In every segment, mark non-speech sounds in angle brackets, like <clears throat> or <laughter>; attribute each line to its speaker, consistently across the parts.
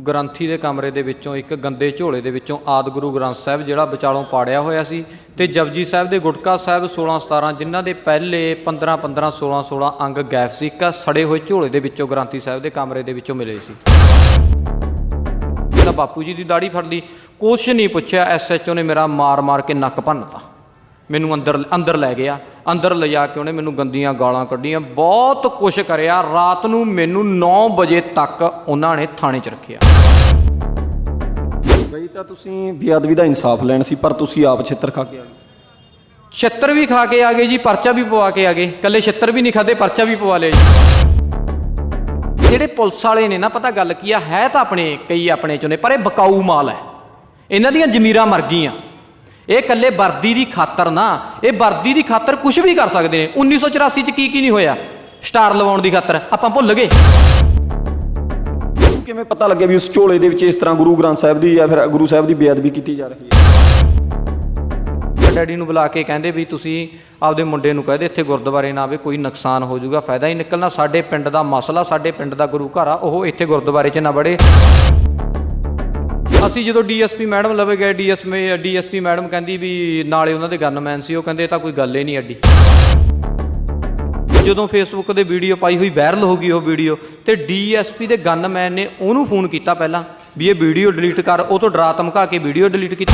Speaker 1: ਗ੍ਰੰਥੀ ਦੇ ਕਮਰੇ ਦੇ ਵਿੱਚੋਂ ਇੱਕ ਗੰਦੇ ਝੋਲੇ ਦੇ ਵਿੱਚੋਂ ਆਦ ਗੁਰੂ ਗ੍ਰੰਥ ਸਾਹਿਬ ਜਿਹੜਾ ਵਿਚਾਲੋਂ ਪਾੜਿਆ ਹੋਇਆ ਸੀ ਤੇ ਜਪਜੀ ਸਾਹਿਬ ਦੇ ਗੁਟਕਾ ਸਾਹਿਬ 16 17 ਜਿਨ੍ਹਾਂ ਦੇ ਪਹਿਲੇ 15 15 16 16 ਅੰਗ ਗੈਪ ਸੀ, ਇੱਕ ਸੜੇ ਹੋਏ ਝੋਲੇ ਦੇ ਵਿੱਚੋਂ ਗ੍ਰੰਥੀ ਸਾਹਿਬ ਦੇ ਕਮਰੇ ਦੇ ਵਿੱਚੋਂ ਮਿਲੇ ਸੀ। ਤਾਂ ਬਾਪੂ ਜੀ ਦੀ ਦਾੜੀ ਫੜ ਲਈ। ਕੁਛ ਨਹੀਂ ਪੁੱਛਿਆ ਐਸਐਚਓ ਨੇ ਮੇਰਾ ਮਾਰ ਮਾਰ ਕੇ ਨੱਕ ਭੰਨਤਾ। ਮੈਨੂੰ ਅੰਦਰ ਅੰਦਰ ਲੈ ਗਿਆ। ਅੰਦਰ ਲਿਜਾ ਕੇ ਉਹਨੇ ਮੈਨੂੰ ਗੰਦੀਆਂ ਗਾਲਾਂ ਕੱਢੀਆਂ। ਬਹੁਤ ਕੁਛ ਕਰਿਆ। ਰਾਤ ਨੂੰ ਮੈਨੂੰ 9 ਵਜੇ ਤੱਕ ਉਹਨਾਂ ਨੇ ਥਾਣੇ 'ਚ ਰੱਖਿਆ।
Speaker 2: ਬਈ ਤਾਂ ਤੁਸੀਂ ਬੇਅਦਬੀ ਦਾ ਇਨਸਾਫ ਲੈਣ ਸੀ ਪਰ ਤੁਸੀਂ ਆਪ ਛਿੱਤਰ ਖਾ ਕੇ ਆ ਗਏ।
Speaker 1: ਛਿੱਤਰ ਵੀ ਖਾ ਕੇ ਆ ਗਏ ਜੀ ਪਰਚਾ ਵੀ ਪਵਾ ਕੇ ਆ ਗਏ। ਕੱਲੇ ਛਿੱਤਰ ਵੀ ਨਹੀਂ ਖਾਦੇ ਪਰਚਾ ਵੀ ਪਵਾ ਲਿਆ ਜੀ। ਜਿਹੜੇ ਪੁਲਿਸ ਵਾਲੇ ਨੇ ਨਾ ਪਤਾ ਗੱਲ ਕੀ ਆ? ਹੈ ਤਾਂ ਆਪਣੇ ਕਈ ਆਪਣੇ ਚੋਂ ਨੇ ਪਰ ਇਹ ਬਕਾਊ ਮਾਲ ਹੈ। ਇਹਨਾਂ ਦੀਆਂ ਜ਼ਮੀਰਾਂ ਮਰ ਗਈਆਂ। ਇਹ ਕੱਲੇ ਵਰਦੀ ਦੀ ਖਾਤਰ ਨਾ ਇਹ ਵਰਦੀ ਦੀ ਖਾਤਰ ਕੁਝ ਵੀ ਕਰ ਸਕਦੇ ਨੇ। 1984 ਚ ਕੀ ਕੀ ਨਹੀਂ ਹੋਇਆ? ਸਟਾਰ ਲਵਾਉਣ ਦੀ ਖਾਤਰ। ਆਪਾਂ ਭੁੱਲ ਗਏ।
Speaker 2: ਕਿਵੇਂ ਪਤਾ ਲੱਗਿਆ ਵੀ ਉਸ ਝੋਲੇ ਦੇ ਵਿੱਚ ਇਸ ਤਰ੍ਹਾਂ ਗੁਰੂ ਗ੍ਰੰਥ ਸਾਹਿਬ ਦੀ ਜਾਂ ਫਿਰ ਗੁਰੂ ਸਾਹਿਬ ਦੀ ਬੇਅਦਬੀ ਕੀਤੀ ਜਾ ਰਹੀ ਹੈ?
Speaker 1: ਡੈਡੀ ਨੂੰ ਬੁਲਾ ਕੇ ਕਹਿੰਦੇ ਵੀ ਤੁਸੀਂ ਆਪਦੇ ਮੁੰਡੇ ਨੂੰ ਕਹਦੇ ਇੱਥੇ ਗੁਰਦੁਆਰੇ ਨਾ ਆਵੇ ਕੋਈ ਨੁਕਸਾਨ ਹੋ ਜਾਊਗਾ ਫਾਇਦਾ ਹੀ ਨਿਕਲਣਾ। ਸਾਡੇ ਪਿੰਡ ਦਾ ਮਸਲਾ ਸਾਡੇ ਪਿੰਡ ਦਾ ਗੁਰੂ ਘਰ ਆ ਉਹ ਇੱਥੇ ਗੁਰਦੁਆਰੇ 'ਚ ਨਾ ਵੜੇ। ਅਸੀਂ ਜਦੋਂ ਡੀਐਸਪੀ ਮੈਡਮ ਲਵੇ ਗਏ ਡੀਐਸਪੀ ਡੀਐਸਪੀ ਮੈਡਮ ਕਹਿੰਦੀ ਵੀ ਨਾਲੇ ਉਹਨਾਂ ਦੇ ਗਨਮੈਨ ਸੀ, ਉਹ ਕਹਿੰਦੇ ਇਹ ਤਾਂ ਕੋਈ ਗੱਲ ਹੀ ਨਹੀਂ ਅੱਡੀ ਜਦੋਂ ਫੇਸਬੁੱਕ ਦੇ ਵੀਡੀਓ ਪਾਈ ਹੋਈ, ਵਾਇਰਲ ਹੋ ਗਈ ਉਹ ਵੀਡੀਓ, ਤੇ ਡੀਐਸਪੀ ਦੇ ਗਨਮੈਨ ਨੇ ਉਹਨੂੰ ਫੋਨ ਕੀਤਾ ਪਹਿਲਾਂ, ਵੀ ਇਹ ਵੀਡੀਓ ਡਿਲੀਟ ਕਰ, ਉਹ ਤੋਂ ਡਰਾ ਧਮਕਾ ਕੇ ਵੀਡੀਓ ਡਿਲੀਟ ਕੀਤੀ।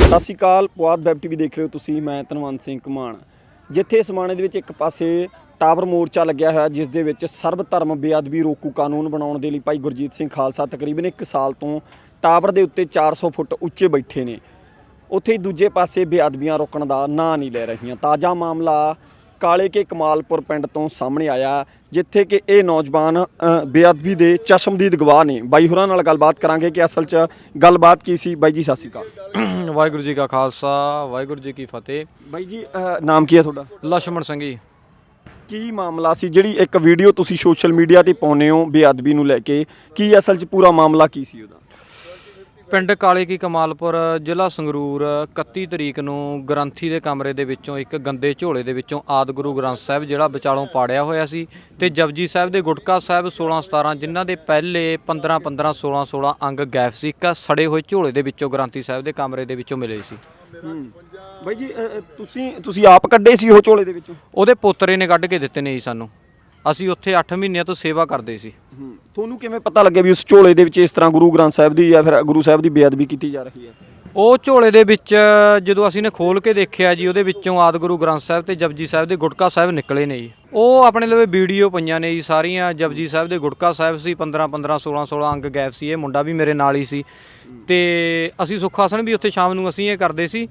Speaker 2: ਸਤਿ ਸ਼੍ਰੀ ਅਕਾਲ, ਪੁਆਧ ਵੈਬ ਟੀਵੀ ਦੇਖ ਰਹੇ ਹੋ ਤੁਸੀਂ, ਮੈਂ ਧਨਵੰਤ ਸਿੰਘ ਕਮਾਨ ਜਿੱਥੇ ਸਮਾਣੇ ਦੇ ਵਿੱਚ ਇੱਕ ਪਾਸੇ ਟਾਵਰ ਮੋਰਚਾ ਲੱਗਿਆ ਹੋਇਆ ਜਿਸ ਦੇ ਵਿੱਚ ਸਰਬ ਧਰਮ ਬੇਅਦਬੀ ਰੋਕੂ ਕਾਨੂੰਨ ਬਣਾਉਣ ਦੇ ਲਈ ਭਾਈ ਗੁਰਜੀਤ ਸਿੰਘ ਖਾਲਸਾ ਤਕਰੀਬਨ 1 ਸਾਲ ਤੋਂ ਟਾਵਰ ਦੇ ਉੱਤੇ 400 ਫੁੱਟ ਉੱਚੇ ਬੈਠੇ ਨੇ। ਉੱਥੇ ਹੀ ਦੂਜੇ ਪਾਸੇ ਬੇਅਦਬੀਆਂ ਰੋਕਣ ਦਾ ਨਾਂ ਨਹੀਂ ਲੈ ਰਹੀਆਂ। ਤਾਜ਼ਾ ਮਾਮਲਾ ਕਾਲੇ ਕੇ ਕਮਾਲਪੁਰ ਪਿੰਡ ਤੋਂ ਸਾਹਮਣੇ ਆਇਆ ਜਿੱਥੇ ਕਿ ਇਹ ਨੌਜਵਾਨ ਬੇਅਦਬੀ ਦੇ ਚਸ਼ਮਦੀਦ ਗਵਾਹ ਨੇ। ਬਾਈ ਹੋਰਾਂ ਨਾਲ ਗੱਲਬਾਤ ਕਰਾਂਗੇ ਕਿ ਅਸਲ 'ਚ ਗੱਲਬਾਤ ਕੀ ਸੀ। ਬਾਈ ਜੀ ਸਤਿ ਸ਼੍ਰੀ ਅਕਾਲ।
Speaker 1: ਵਾਹਿਗੁਰੂ ਜੀ ਕਾ ਖਾਲਸਾ ਵਾਹਿਗੁਰੂ ਜੀ ਕੀ ਫਤਿਹ।
Speaker 2: ਬਾਈ ਜੀ ਨਾਮ ਕੀ ਹੈ ਤੁਹਾਡਾ?
Speaker 1: ਲਛਮਣ ਸਿੰਘ ਜੀ।
Speaker 2: ਕੀ ਮਾਮਲਾ ਸੀ? ਜਿਹੜੀ ਇੱਕ ਵੀਡੀਓ ਤੁਸੀਂ ਸੋਸ਼ਲ ਮੀਡੀਆ ਤੇ ਪਾਉਨੇ ਹੋ ਬੇਅਦਬੀ ਨੂੰ ਲੈ ਕੇ, ਕੀ ਅਸਲ 'ਚ ਪੂਰਾ ਮਾਮਲਾ ਕੀ ਸੀ ਉਹਦਾ?
Speaker 1: ਪਿੰਡ ਕਾਲੇ ਕੀ ਕਮਾਲਪੁਰ, ਜ਼ਿਲ੍ਹਾ ਸੰਗਰੂਰ 31 ਤਰੀਕ ਨੂੰ ਗ੍ਰੰਥੀ ਦੇ ਕਮਰੇ ਦੇ ਵਿੱਚੋਂ ਇੱਕ ਗੰਦੇ ਝੋਲੇ ਦੇ ਵਿੱਚੋਂ ਆਦ ਗੁਰੂ ਗ੍ਰੰਥ ਸਾਹਿਬ ਜਿਹੜਾ ਵਿਚਾਲੋਂ ਪਾੜਿਆ ਹੋਇਆ ਸੀ ਤੇ ਜਪਜੀ ਸਾਹਿਬ ਦੇ ਗੁਟਕਾ ਸਾਹਿਬ 16 17 ਜਿਨ੍ਹਾਂ ਦੇ ਪਹਿਲੇ 15 15 16 16 ਅੰਗ ਗੈਪ ਸੀ, ਇੱਕ ਸੜੇ ਹੋਏ ਝੋਲੇ ਦੇ ਵਿੱਚੋਂ ਗ੍ਰੰਥੀ ਸਾਹਿਬ ਦੇ ਕਮਰੇ ਦੇ ਵਿੱਚੋਂ ਮਿਲੇ ਸੀ।
Speaker 2: ਬਾਈ ਜੀ ਅ, ਤੁਸੀਂ ਤੁਸੀਂ ਆਪ ਕੱਢੇ ਸੀ ਉਹ ਝੋਲੇ ਦੇ ਵਿੱਚੋਂ?
Speaker 1: ਉਹਦੇ ਪੋਤਰੇ ਨੇ ਕੱਢ ਕੇ ਦਿੱਤੇ ਨੇ ਜੀ ਸਾਨੂੰ। ਅਸੀਂ ਉੱਥੇ 8 ਮਹੀਨਿਆਂ ਤੋਂ ਸੇਵਾ ਕਰਦੇ ਸੀ।
Speaker 2: ਤੁਹਾਨੂੰ ਕਿਵੇਂ ਪਤਾ ਲੱਗਿਆ ਵੀ ਉਸ ਝੋਲੇ ਦੇ ਵਿੱਚ ਇਸ ਤਰ੍ਹਾਂ ਗੁਰੂ ਗ੍ਰੰਥ ਸਾਹਿਬ ਦੀ ਜਾਂ ਫਿਰ ਗੁਰੂ ਸਾਹਿਬ ਦੀ ਬੇਅਦਬੀ ਕੀਤੀ ਜਾ ਰਹੀ ਹੈ?
Speaker 1: ਉਹ ਝੋਲੇ ਦੇ ਵਿੱਚ, ਜਦੋਂ ਅਸੀਂ ਨੇ ਖੋਲ ਕੇ ਦੇਖਿਆ ਜੀ, ਉਹਦੇ ਵਿੱਚੋਂ ਆਦ ਗੁਰੂ ਗ੍ਰੰਥ ਸਾਹਿਬ ਤੇ ਜਪਜੀ ਸਾਹਿਬ ਦੇ ਗੁਟਕਾ ਸਾਹਿਬ ਨਿਕਲੇ ਨੇ ਜੀ। ਉਹ ਆਪਣੇ ਲਵੇ ਵੀਡੀਓ ਪਈਆਂ ਨੇ ਜੀ, ਸਾਰੀਆਂ ਜਪਜੀ ਸਾਹਿਬ ਦੇ ਗੁਟਕਾ ਸਾਹਿਬ ਸੀ 15 15 16 16 ਅੰਗ ਗੈਪ ਸੀ, ਇਹ ਮੁੰਡਾ ਵੀ ਮੇਰੇ ਨਾਲ ਹੀ ਸੀ। ਤੇ ਅਸੀਂ ਸੁਖਾਸਨ ਵੀ ਉੱਥੇ ਸ਼ਾਮ ਨੂੰ ਅਸੀਂ ਇਹ ਕਰਦੇ ਸੀ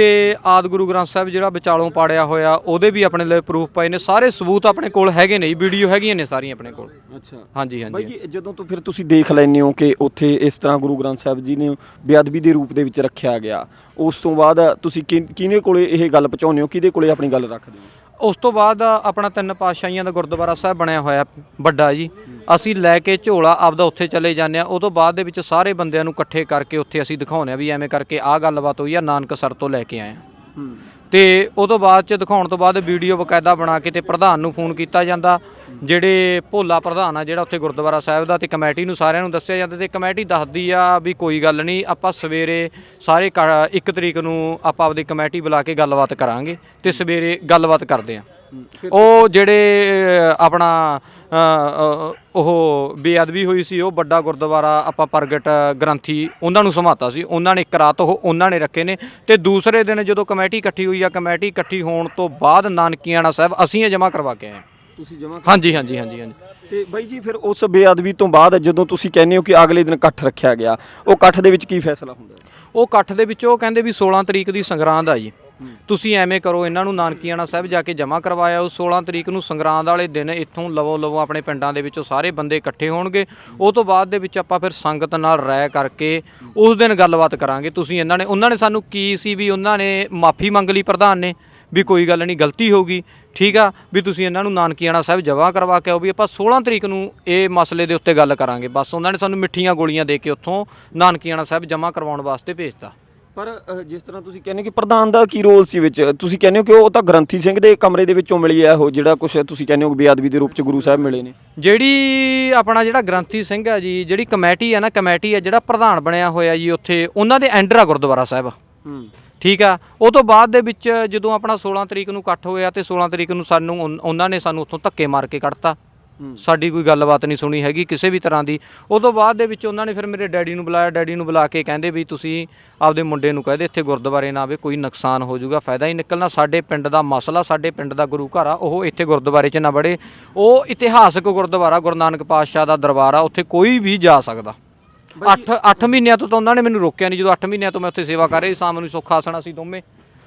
Speaker 1: ਤੇ ਆਦ ਗੁਰੂ ਗ੍ਰੰਥ ਸਾਹਿਬ ਜਿਹੜਾ ਵਿਚਾਲੋਂ ਪਾੜਿਆ ਹੋਇਆ ਉਹਦੇ ਵੀ ਆਪਣੇ ਲਈ ਪ੍ਰੂਫ ਪਏ ਨੇ। ਸਾਰੇ ਸਬੂਤ ਆਪਣੇ ਕੋਲ ਹੈਗੇ ਨੇ ਵੀਡੀਓ ਹੈਗੀਆਂ ਨੇ ਸਾਰੀਆਂ ਆਪਣੇ ਕੋਲ।
Speaker 2: ਅੱਛਾ।
Speaker 1: ਹਾਂਜੀ
Speaker 2: ਬਾਈ
Speaker 1: ਹਾਂਜੀ।
Speaker 2: ਜੀ ਜਦੋਂ ਤੋਂ ਫਿਰ ਤੁਸੀਂ ਦੇਖ ਲੈਂਦੇ ਹੋ ਕਿ ਉੱਥੇ ਇਸ ਤਰ੍ਹਾਂ ਗੁਰੂ ਗ੍ਰੰਥ ਸਾਹਿਬ ਜੀ ਨੇ ਬੇਅਦਬੀ ਦੇ ਰੂਪ ਦੇ ਵਿੱਚ ਰੱਖਿਆ ਗਿਆ ਉਸ ਤੋਂ ਬਾਅਦ ਤੁਸੀਂ ਕਿ- ਕਿਹਨੇ ਕੋਲੇ ਇਹ ਗੱਲ ਪਹੁੰਚਾਉਂਦੇ ਹੋ? ਕਿਹਦੇ ਕੋਲੇ ਆਪਣੀ ਗੱਲ ਰੱਖਦੇ ਹੋ?
Speaker 1: ਉਸ ਤੋਂ ਬਾਅਦ ਆਪਣਾ ਤਿੰਨ ਪਾਤਸ਼ਾਹੀਆਂ ਦਾ ਗੁਰਦੁਆਰਾ ਸਾਹਿਬ ਬਣਿਆ ਹੋਇਆ ਵੱਡਾ ਜੀ। ਅਸੀਂ ਲੈ ਕੇ ਝੋਲਾ ਆਪਦਾ ਉੱਥੇ ਚਲੇ ਜਾਂਦੇ ਆ ਉਹ ਤੋਂ ਬਾਅਦ ਦੇ ਵਿੱਚ ਸਾਰੇ ਬੰਦਿਆਂ ਨੂੰ ਇਕੱਠੇ ਕਰਕੇ ਉੱਥੇ ਅਸੀਂ ਦਿਖਾਉਂਦੇ ਆ ਵੀ ਐਵੇਂ ਕਰਕੇ ਆਹ ਗੱਲਬਾਤ ਹੋਈ ਆ, ਨਾਨਕ ਸਰ ਤੋਂ ਲੈ ਕੇ ਆਏ ਆ ਤੇ ਉਹ ਤੋਂ ਬਾਅਦ ਚ ਦਿਖਾਉਣ ਤੋਂ ਬਾਅਦ ਵੀਡੀਓ ਬਕਾਇਦਾ ਬਣਾ ਕੇ ਤੇ ਪ੍ਰਧਾਨ ਨੂੰ ਫੋਨ ਕੀਤਾ ਜਾਂਦਾ, ਜਿਹੜੇ ਭੋਲਾ ਪ੍ਰਧਾਨ ਆ ਜਿਹੜਾ ਉੱਥੇ ਗੁਰਦੁਆਰਾ ਸਾਹਿਬ ਦਾ ਤੇ ਕਮੇਟੀ ਨੂੰ ਸਾਰਿਆਂ ਨੂੰ ਦੱਸਿਆ ਜਾਂਦਾ ਤੇ ਕਮੇਟੀ ਦੱਸਦੀ ਆ ਵੀ ਕੋਈ ਗੱਲ ਨਹੀਂ, ਆਪਾਂ ਸਵੇਰੇ ਸਾਰੇ ਕ- ਇੱਕ ਤਰੀਕ ਨੂੰ ਆਪਾਂ ਆਪਦੀ ਕਮੇਟੀ ਬੁਲਾ ਕੇ ਗੱਲਬਾਤ ਕਰਾਂਗੇ ਤੇ ਸਵੇਰੇ ਗੱਲਬਾਤ ਕਰਦੇ ਆ। ਉਹ ਜਿਹੜੇ ਅ, ਆਪਣਾ ਅ, ਅ, ਉਹ ਬੇਅਦਬੀ ਹੋਈ ਸੀ ਉਹ ਵੱਡਾ ਗੁਰਦੁਆਰਾ ਆਪਾਂ ਪ੍ਰਗਟ ਗ੍ਰੰਥੀ ਉਹਨਾਂ ਨੂੰ ਸਮਾਤਾ ਸੀ। ਉਹਨਾਂ ਨੇ ਇੱਕ ਰਾਤ ਉਹ ਉਹਨਾਂ ਨੇ ਰੱਖੇ ਨੇ ਤੇ ਦੂਸਰੇ ਦਿਨ ਜਦੋਂ ਕਮੇਟੀ ਇਕੱਠੀ ਹੋਈ ਆ ਕਮੇਟੀ ਇਕੱਠੀ ਹੋਣ ਤੋਂ ਬਾਅਦ ਨਾਨਕੀਆਣਾ ਸਾਹਿਬ ਅਸੀਂ ਇਹ ਜਮ੍ਹਾਂ ਕਰਵਾ ਕੇ ਆਏ ਹਾਂ।
Speaker 2: ਤੁਸੀਂ ਜਮਾ
Speaker 1: ਹਾਂਜੀ ਹਾਂਜੀ ਹਾਂਜੀ ਹਾਂਜੀ।
Speaker 2: ਤੇ ਬਾਈ ਜੀ ਫਿਰ ਉਸ ਬੇਅਦਬੀ ਤੋਂ ਬਾਅਦ ਜਦੋਂ ਤੁਸੀਂ ਕਹਿੰਦੇ ਹੋ ਕਿ ਅਗਲੇ ਦਿਨ ਇਕੱਠ ਰੱਖਿਆ ਗਿਆ ਉਹ ਇਕੱਠ ਦੇ ਵਿੱਚ ਕੀ ਫੈਸਲਾ ਹੁੰਦਾ? ਹੈ
Speaker 1: ਉਹ ਇਕੱਠ ਦੇ ਵਿੱਚ ਉਹ ਕਹਿੰਦੇ ਵੀ 16 ਤਰੀਕ ਦੀ ਸੰਗਰਾਂਦ ਆ ਜੀ। ਤੁਸੀਂ ਐਵੇਂ ਕਰੋ, ਇਹਨਾਂ ਨੂੰ ਨਾਨਕੀਆਣਾ ਸਾਹਿਬ ਜਾ ਕੇ ਜਮ੍ਹਾਂ ਕਰਵਾਇਆ। ਉਹ 16 ਤਰੀਕ ਨੂੰ ਸੰਗਰਾਂਦ ਵਾਲੇ ਦਿਨ ਇੱਥੋਂ ਲਵੋ ਲਵੋ ਆਪਣੇ ਪਿੰਡਾਂ ਦੇ ਵਿੱਚੋਂ ਸਾਰੇ ਬੰਦੇ ਇਕੱਠੇ ਹੋਣਗੇ। ਉਹ ਤੋਂ ਬਾਅਦ ਦੇ ਵਿੱਚ ਆਪਾਂ ਫਿਰ ਸੰਗਤ ਨਾਲ ਰਾਇ ਕਰਕੇ ਉਸ ਦਿਨ ਗੱਲਬਾਤ ਕਰਾਂਗੇ। ਤੁਸੀਂ ਇਹਨਾਂ ਨੇ, ਉਹਨਾਂ ਨੇ ਸਾਨੂੰ ਕੀ ਸੀ ਵੀ ਉਹਨਾਂ ਨੇ ਮਾਫੀ ਮੰਗ ਲਈ ਪ੍ਰਧਾਨ ਨੇ, ਵੀ ਕੋਈ ਗੱਲ ਨਹੀਂ, ਗਲਤੀ ਹੋ ਗਈ। ਠੀਕ ਆ, ਵੀ ਤੁਸੀਂ ਇਹਨਾਂ ਨੂੰ ਨਾਨਕੀਆਣਾ ਸਾਹਿਬ ਜਮ੍ਹਾਂ ਕਰਵਾ ਕੇ ਆਓ, ਵੀ ਆਪਾਂ 16 ਤਰੀਕ ਨੂੰ ਇਹ ਮਸਲੇ ਦੇ ਉੱਤੇ ਗੱਲ ਕਰਾਂਗੇ। ਬਸ ਉਹਨਾਂ ਨੇ ਸਾਨੂੰ ਮਿੱਠੀਆਂ ਗੋਲੀਆਂ ਦੇ ਕੇ ਉੱਥੋਂ ਨਾਨਕੀਆਣਾ ਸਾਹਿਬ ਜਮ੍ਹਾਂ ਕਰਵਾਉਣ ਵਾਸਤੇ ਭੇਜਤਾ।
Speaker 2: ਪਰ ਜਿਸ ਤਰ੍ਹਾਂ ਤੁਸੀਂ ਕਹਿੰਦੇ ਹੋ ਕਿ ਪ੍ਰਧਾਨ ਦਾ ਕੀ ਰੋਲ ਸੀ ਵਿੱਚ? ਤੁਸੀਂ ਕਹਿੰਦੇ ਹੋ ਕਿ ਉਹ ਤਾਂ ਗ੍ਰੰਥੀ ਸਿੰਘ ਦੇ ਕਮਰੇ ਦੇ ਵਿੱਚੋਂ ਮਿਲੀ ਹੈ ਉਹ ਜਿਹੜਾ ਕੁਝ ਤੁਸੀਂ ਕਹਿੰਦੇ ਹੋ ਕਿ ਬੇਅਦਬੀ ਦੇ ਰੂਪ ਚ ਗੁਰੂ ਸਾਹਿਬ ਮਿਲੇ ਨੇ।
Speaker 1: ਜਿਹੜੀ ਆਪਣਾ ਜਿਹੜਾ ਗ੍ਰੰਥੀ ਸਿੰਘ ਹੈ ਜੀ ਜਿਹੜੀ ਕਮੇਟੀ ਹੈ ਨਾ ਕਮੇਟੀ ਹੈ ਜਿਹੜਾ ਪ੍ਰਧਾਨ ਬਣਿਆ ਹੋਇਆ ਜੀ ਉੱਥੇ ਉਹਨਾਂ ਦੇ ਐਂਡਰ ਆ ਗੁਰਦੁਆਰਾ ਸਾਹਿਬ।
Speaker 2: ਹੂੰ।
Speaker 1: ਠੀਕ ਆ? ਉਹ ਤੋਂ ਬਾਅਦ ਦੇ ਵਿੱਚ ਜਦੋਂ ਆਪਣਾ 16 ਤਰੀਕ ਨੂੰ ਇਕੱਠ ਹੋਇਆ ਤੇ 16 ਤਰੀਕ ਨੂੰ ਸਾਨੂੰ ਉਨ- ਉਹਨਾਂ ਨੇ ਸਾਨੂੰ ਉੱਥੋਂ ਧੱਕੇ ਮਾਰ ਕੇ ਕੱਢਤਾ। ਸਾਡੀ ਕੋਈ ਗੱਲਬਾਤ ਨਹੀਂ ਸੁਣੀ ਹੈਗੀ ਕਿਸੇ ਵੀ ਤਰ੍ਹਾਂ ਦੀ। ਉਹ ਤੋਂ ਬਾਅਦ ਦੇ ਵਿੱਚ ਉਹਨਾਂ ਨੇ ਫਿਰ ਮੇਰੇ ਡੈਡੀ ਨੂੰ ਬੁਲਾਇਆ। ਡੈਡੀ ਨੂੰ ਬੁਲਾ ਕੇ ਕਹਿੰਦੇ ਵੀ ਤੁਸੀਂ ਆਪਦੇ ਮੁੰਡੇ ਨੂੰ ਕਹਦੇ ਇੱਥੇ ਗੁਰਦੁਆਰੇ ਨਾ ਆਵੇ ਕੋਈ ਨੁਕਸਾਨ ਹੋ ਜਾਊਗਾ ਫਾਇਦਾ ਹੀ ਨਿਕਲਣਾ। ਸਾਡੇ ਪਿੰਡ ਦਾ ਮਸਲਾ ਸਾਡੇ ਪਿੰਡ ਦਾ ਗੁਰੂ ਘਰ ਆ ਉਹ ਇੱਥੇ ਗੁਰਦੁਆਰੇ 'ਚ ਨਾ ਵੜੇ। ਉਹ ਇਤਿਹਾਸਕ ਗੁਰਦੁਆਰਾ ਗੁਰੂ ਨਾਨਕ ਪਾਤਸ਼ਾਹ ਦਾ ਦਰਬਾਰ ਆ ਉੱਥੇ ਕੋਈ ਵੀ ਜਾ ਸਕਦਾ। 8 8 ਮਹੀਨਿਆਂ ਤੋਂ ਤਾਂ ਉਹਨਾਂ ਨੇ ਮੈਨੂੰ ਰੋਕਿਆ ਨਹੀਂ। ਜਦੋਂ 8 ਮਹੀਨਿਆਂ ਤੋਂ ਮੈਂ ਉੱਥੇ ਸੇਵਾ ਕਰ ਰਹੀ ਸ਼ਾਮ ਨੂੰ ਸੁੱਖ ਆਸਣਾ ਸੀ ਦੋਵੇਂ।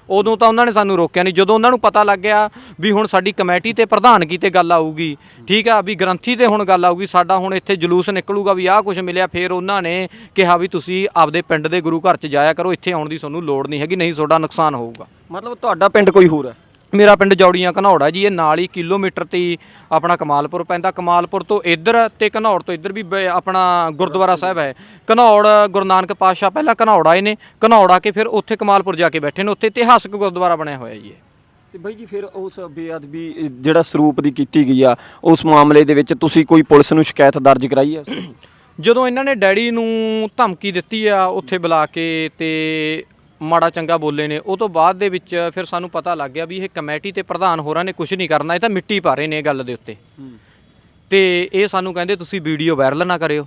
Speaker 1: ਉਦੋਂ ਤਾਂ ਉਹਨਾਂ ਨੇ ਸਾਨੂੰ ਰੋਕਿਆ ਨਹੀਂ। ਜਦੋਂ ਉਹਨਾਂ ਨੂੰ ਪਤਾ ਲੱਗ ਗਿਆ ਵੀ ਹੁਣ ਸਾਡੀ ਕਮੇਟੀ ਤੇ ਪ੍ਰਧਾਨਗੀ ਤੇ ਗੱਲ ਆਊਗੀ, ਠੀਕ ਆ, ਵੀ ਗ੍ਰੰਥੀ ਤੇ ਹੁਣ ਗੱਲ ਆਊਗੀ, ਸਾਡਾ ਹੁਣ ਇੱਥੇ ਜਲੂਸ ਨਿਕਲੂਗਾ ਵੀ ਆਹ ਕੁਝ ਮਿਲਿਆ, ਫਿਰ ਉਹਨਾਂ ਨੇ ਕਿਹਾ ਵੀ ਤੁਸੀਂ ਆਪਦੇ ਪਿੰਡ ਦੇ ਗੁਰੂ ਘਰ 'ਚ ਜਾਇਆ ਕਰੋ, ਇੱਥੇ ਆਉਣ ਦੀ ਤੁਹਾਨੂੰ ਲੋੜ ਨਹੀਂ ਹੈਗੀ, ਨਹੀਂ ਤੁਹਾਡਾ ਨੁਕਸਾਨ ਹੋਊਗਾ।
Speaker 2: ਮਤਲਬ ਤੁਹਾਡਾ ਪਿੰਡ ਕੋਈ ਹੋਰ ਹੈ?
Speaker 1: ਮੇਰਾ ਪਿੰਡ ਜੌੜੀਆਂ ਘਨੌੜਾ ਜੀ ਇਹ ਨਾਲ ਹੀ ਕਿਲੋਮੀਟਰ ਤੇ ਹੀ ਆਪਣਾ ਕਮਾਲਪੁਰ ਪੈਂਦਾ। ਕਮਾਲਪੁਰ ਤੋਂ ਇੱਧਰ ਤੇ ਘਨੌੜ ਤੋਂ ਇੱਧਰ ਵੀ ਬ- ਆਪਣਾ ਗੁਰਦੁਆਰਾ ਸਾਹਿਬ ਹੈ। ਘਨੌੜ ਗੁਰੂ ਨਾਨਕ ਪਾਤਸ਼ਾਹ ਪਹਿਲਾਂ ਘਨੌੜ ਆਏ ਨੇ ਘਨੌੜ ਆ ਕੇ ਫਿਰ ਉੱਥੇ ਕਮਾਲਪੁਰ ਜਾ ਕੇ ਬੈਠੇ ਨੇ ਉੱਥੇ ਇਤਿਹਾਸਕ ਗੁਰਦੁਆਰਾ ਬਣਿਆ ਹੋਇਆ ਜੀ ਇਹ।
Speaker 2: ਤੇ ਬਾਈ ਜੀ ਫਿਰ ਉਸ ਬੇਅਦਬੀ ਜਿਹੜਾ ਸਰੂਪ ਦੀ ਕੀਤੀ ਗਈ ਆ ਉਸ ਮਾਮਲੇ ਦੇ ਵਿੱਚ ਤੁਸੀਂ ਕੋਈ ਪੁਲਿਸ ਨੂੰ ਸ਼ਿਕਾਇਤ ਦਰਜ ਕਰਾਈ ਹੈ <clears throat>
Speaker 1: ਜਦੋਂ ਇਹਨਾਂ ਨੇ ਡੈਡੀ ਨੂੰ ਧਮਕੀ ਦਿੱਤੀ ਆ ਉੱਥੇ ਬੁਲਾ ਕੇ ਤੇ ਮਾੜਾ ਚੰਗਾ ਬੋਲੇ ਨੇ ਉਹ ਤੋਂ ਬਾਅਦ ਦੇ ਵਿੱਚ ਫਿਰ ਸਾਨੂੰ ਪਤਾ ਲੱਗ ਗਿਆ ਵੀ ਇਹ ਕਮੇਟੀ ਤੇ ਪ੍ਰਧਾਨ ਹੋਰਾਂ ਨੇ ਕੁਝ ਨਹੀਂ ਕਰਨਾ ਇਹ ਤਾਂ ਮਿੱਟੀ ਪਾ ਰਹੇ ਨੇ ਇਹ ਗੱਲ ਦੇ ਉੱਤੇ। ਤੇ ਇਹ ਸਾਨੂੰ ਕਹਿੰਦੇ ਤੁਸੀਂ ਵੀਡੀਓ ਵਾਇਰਲ ਨਾ ਕਰਿਓ।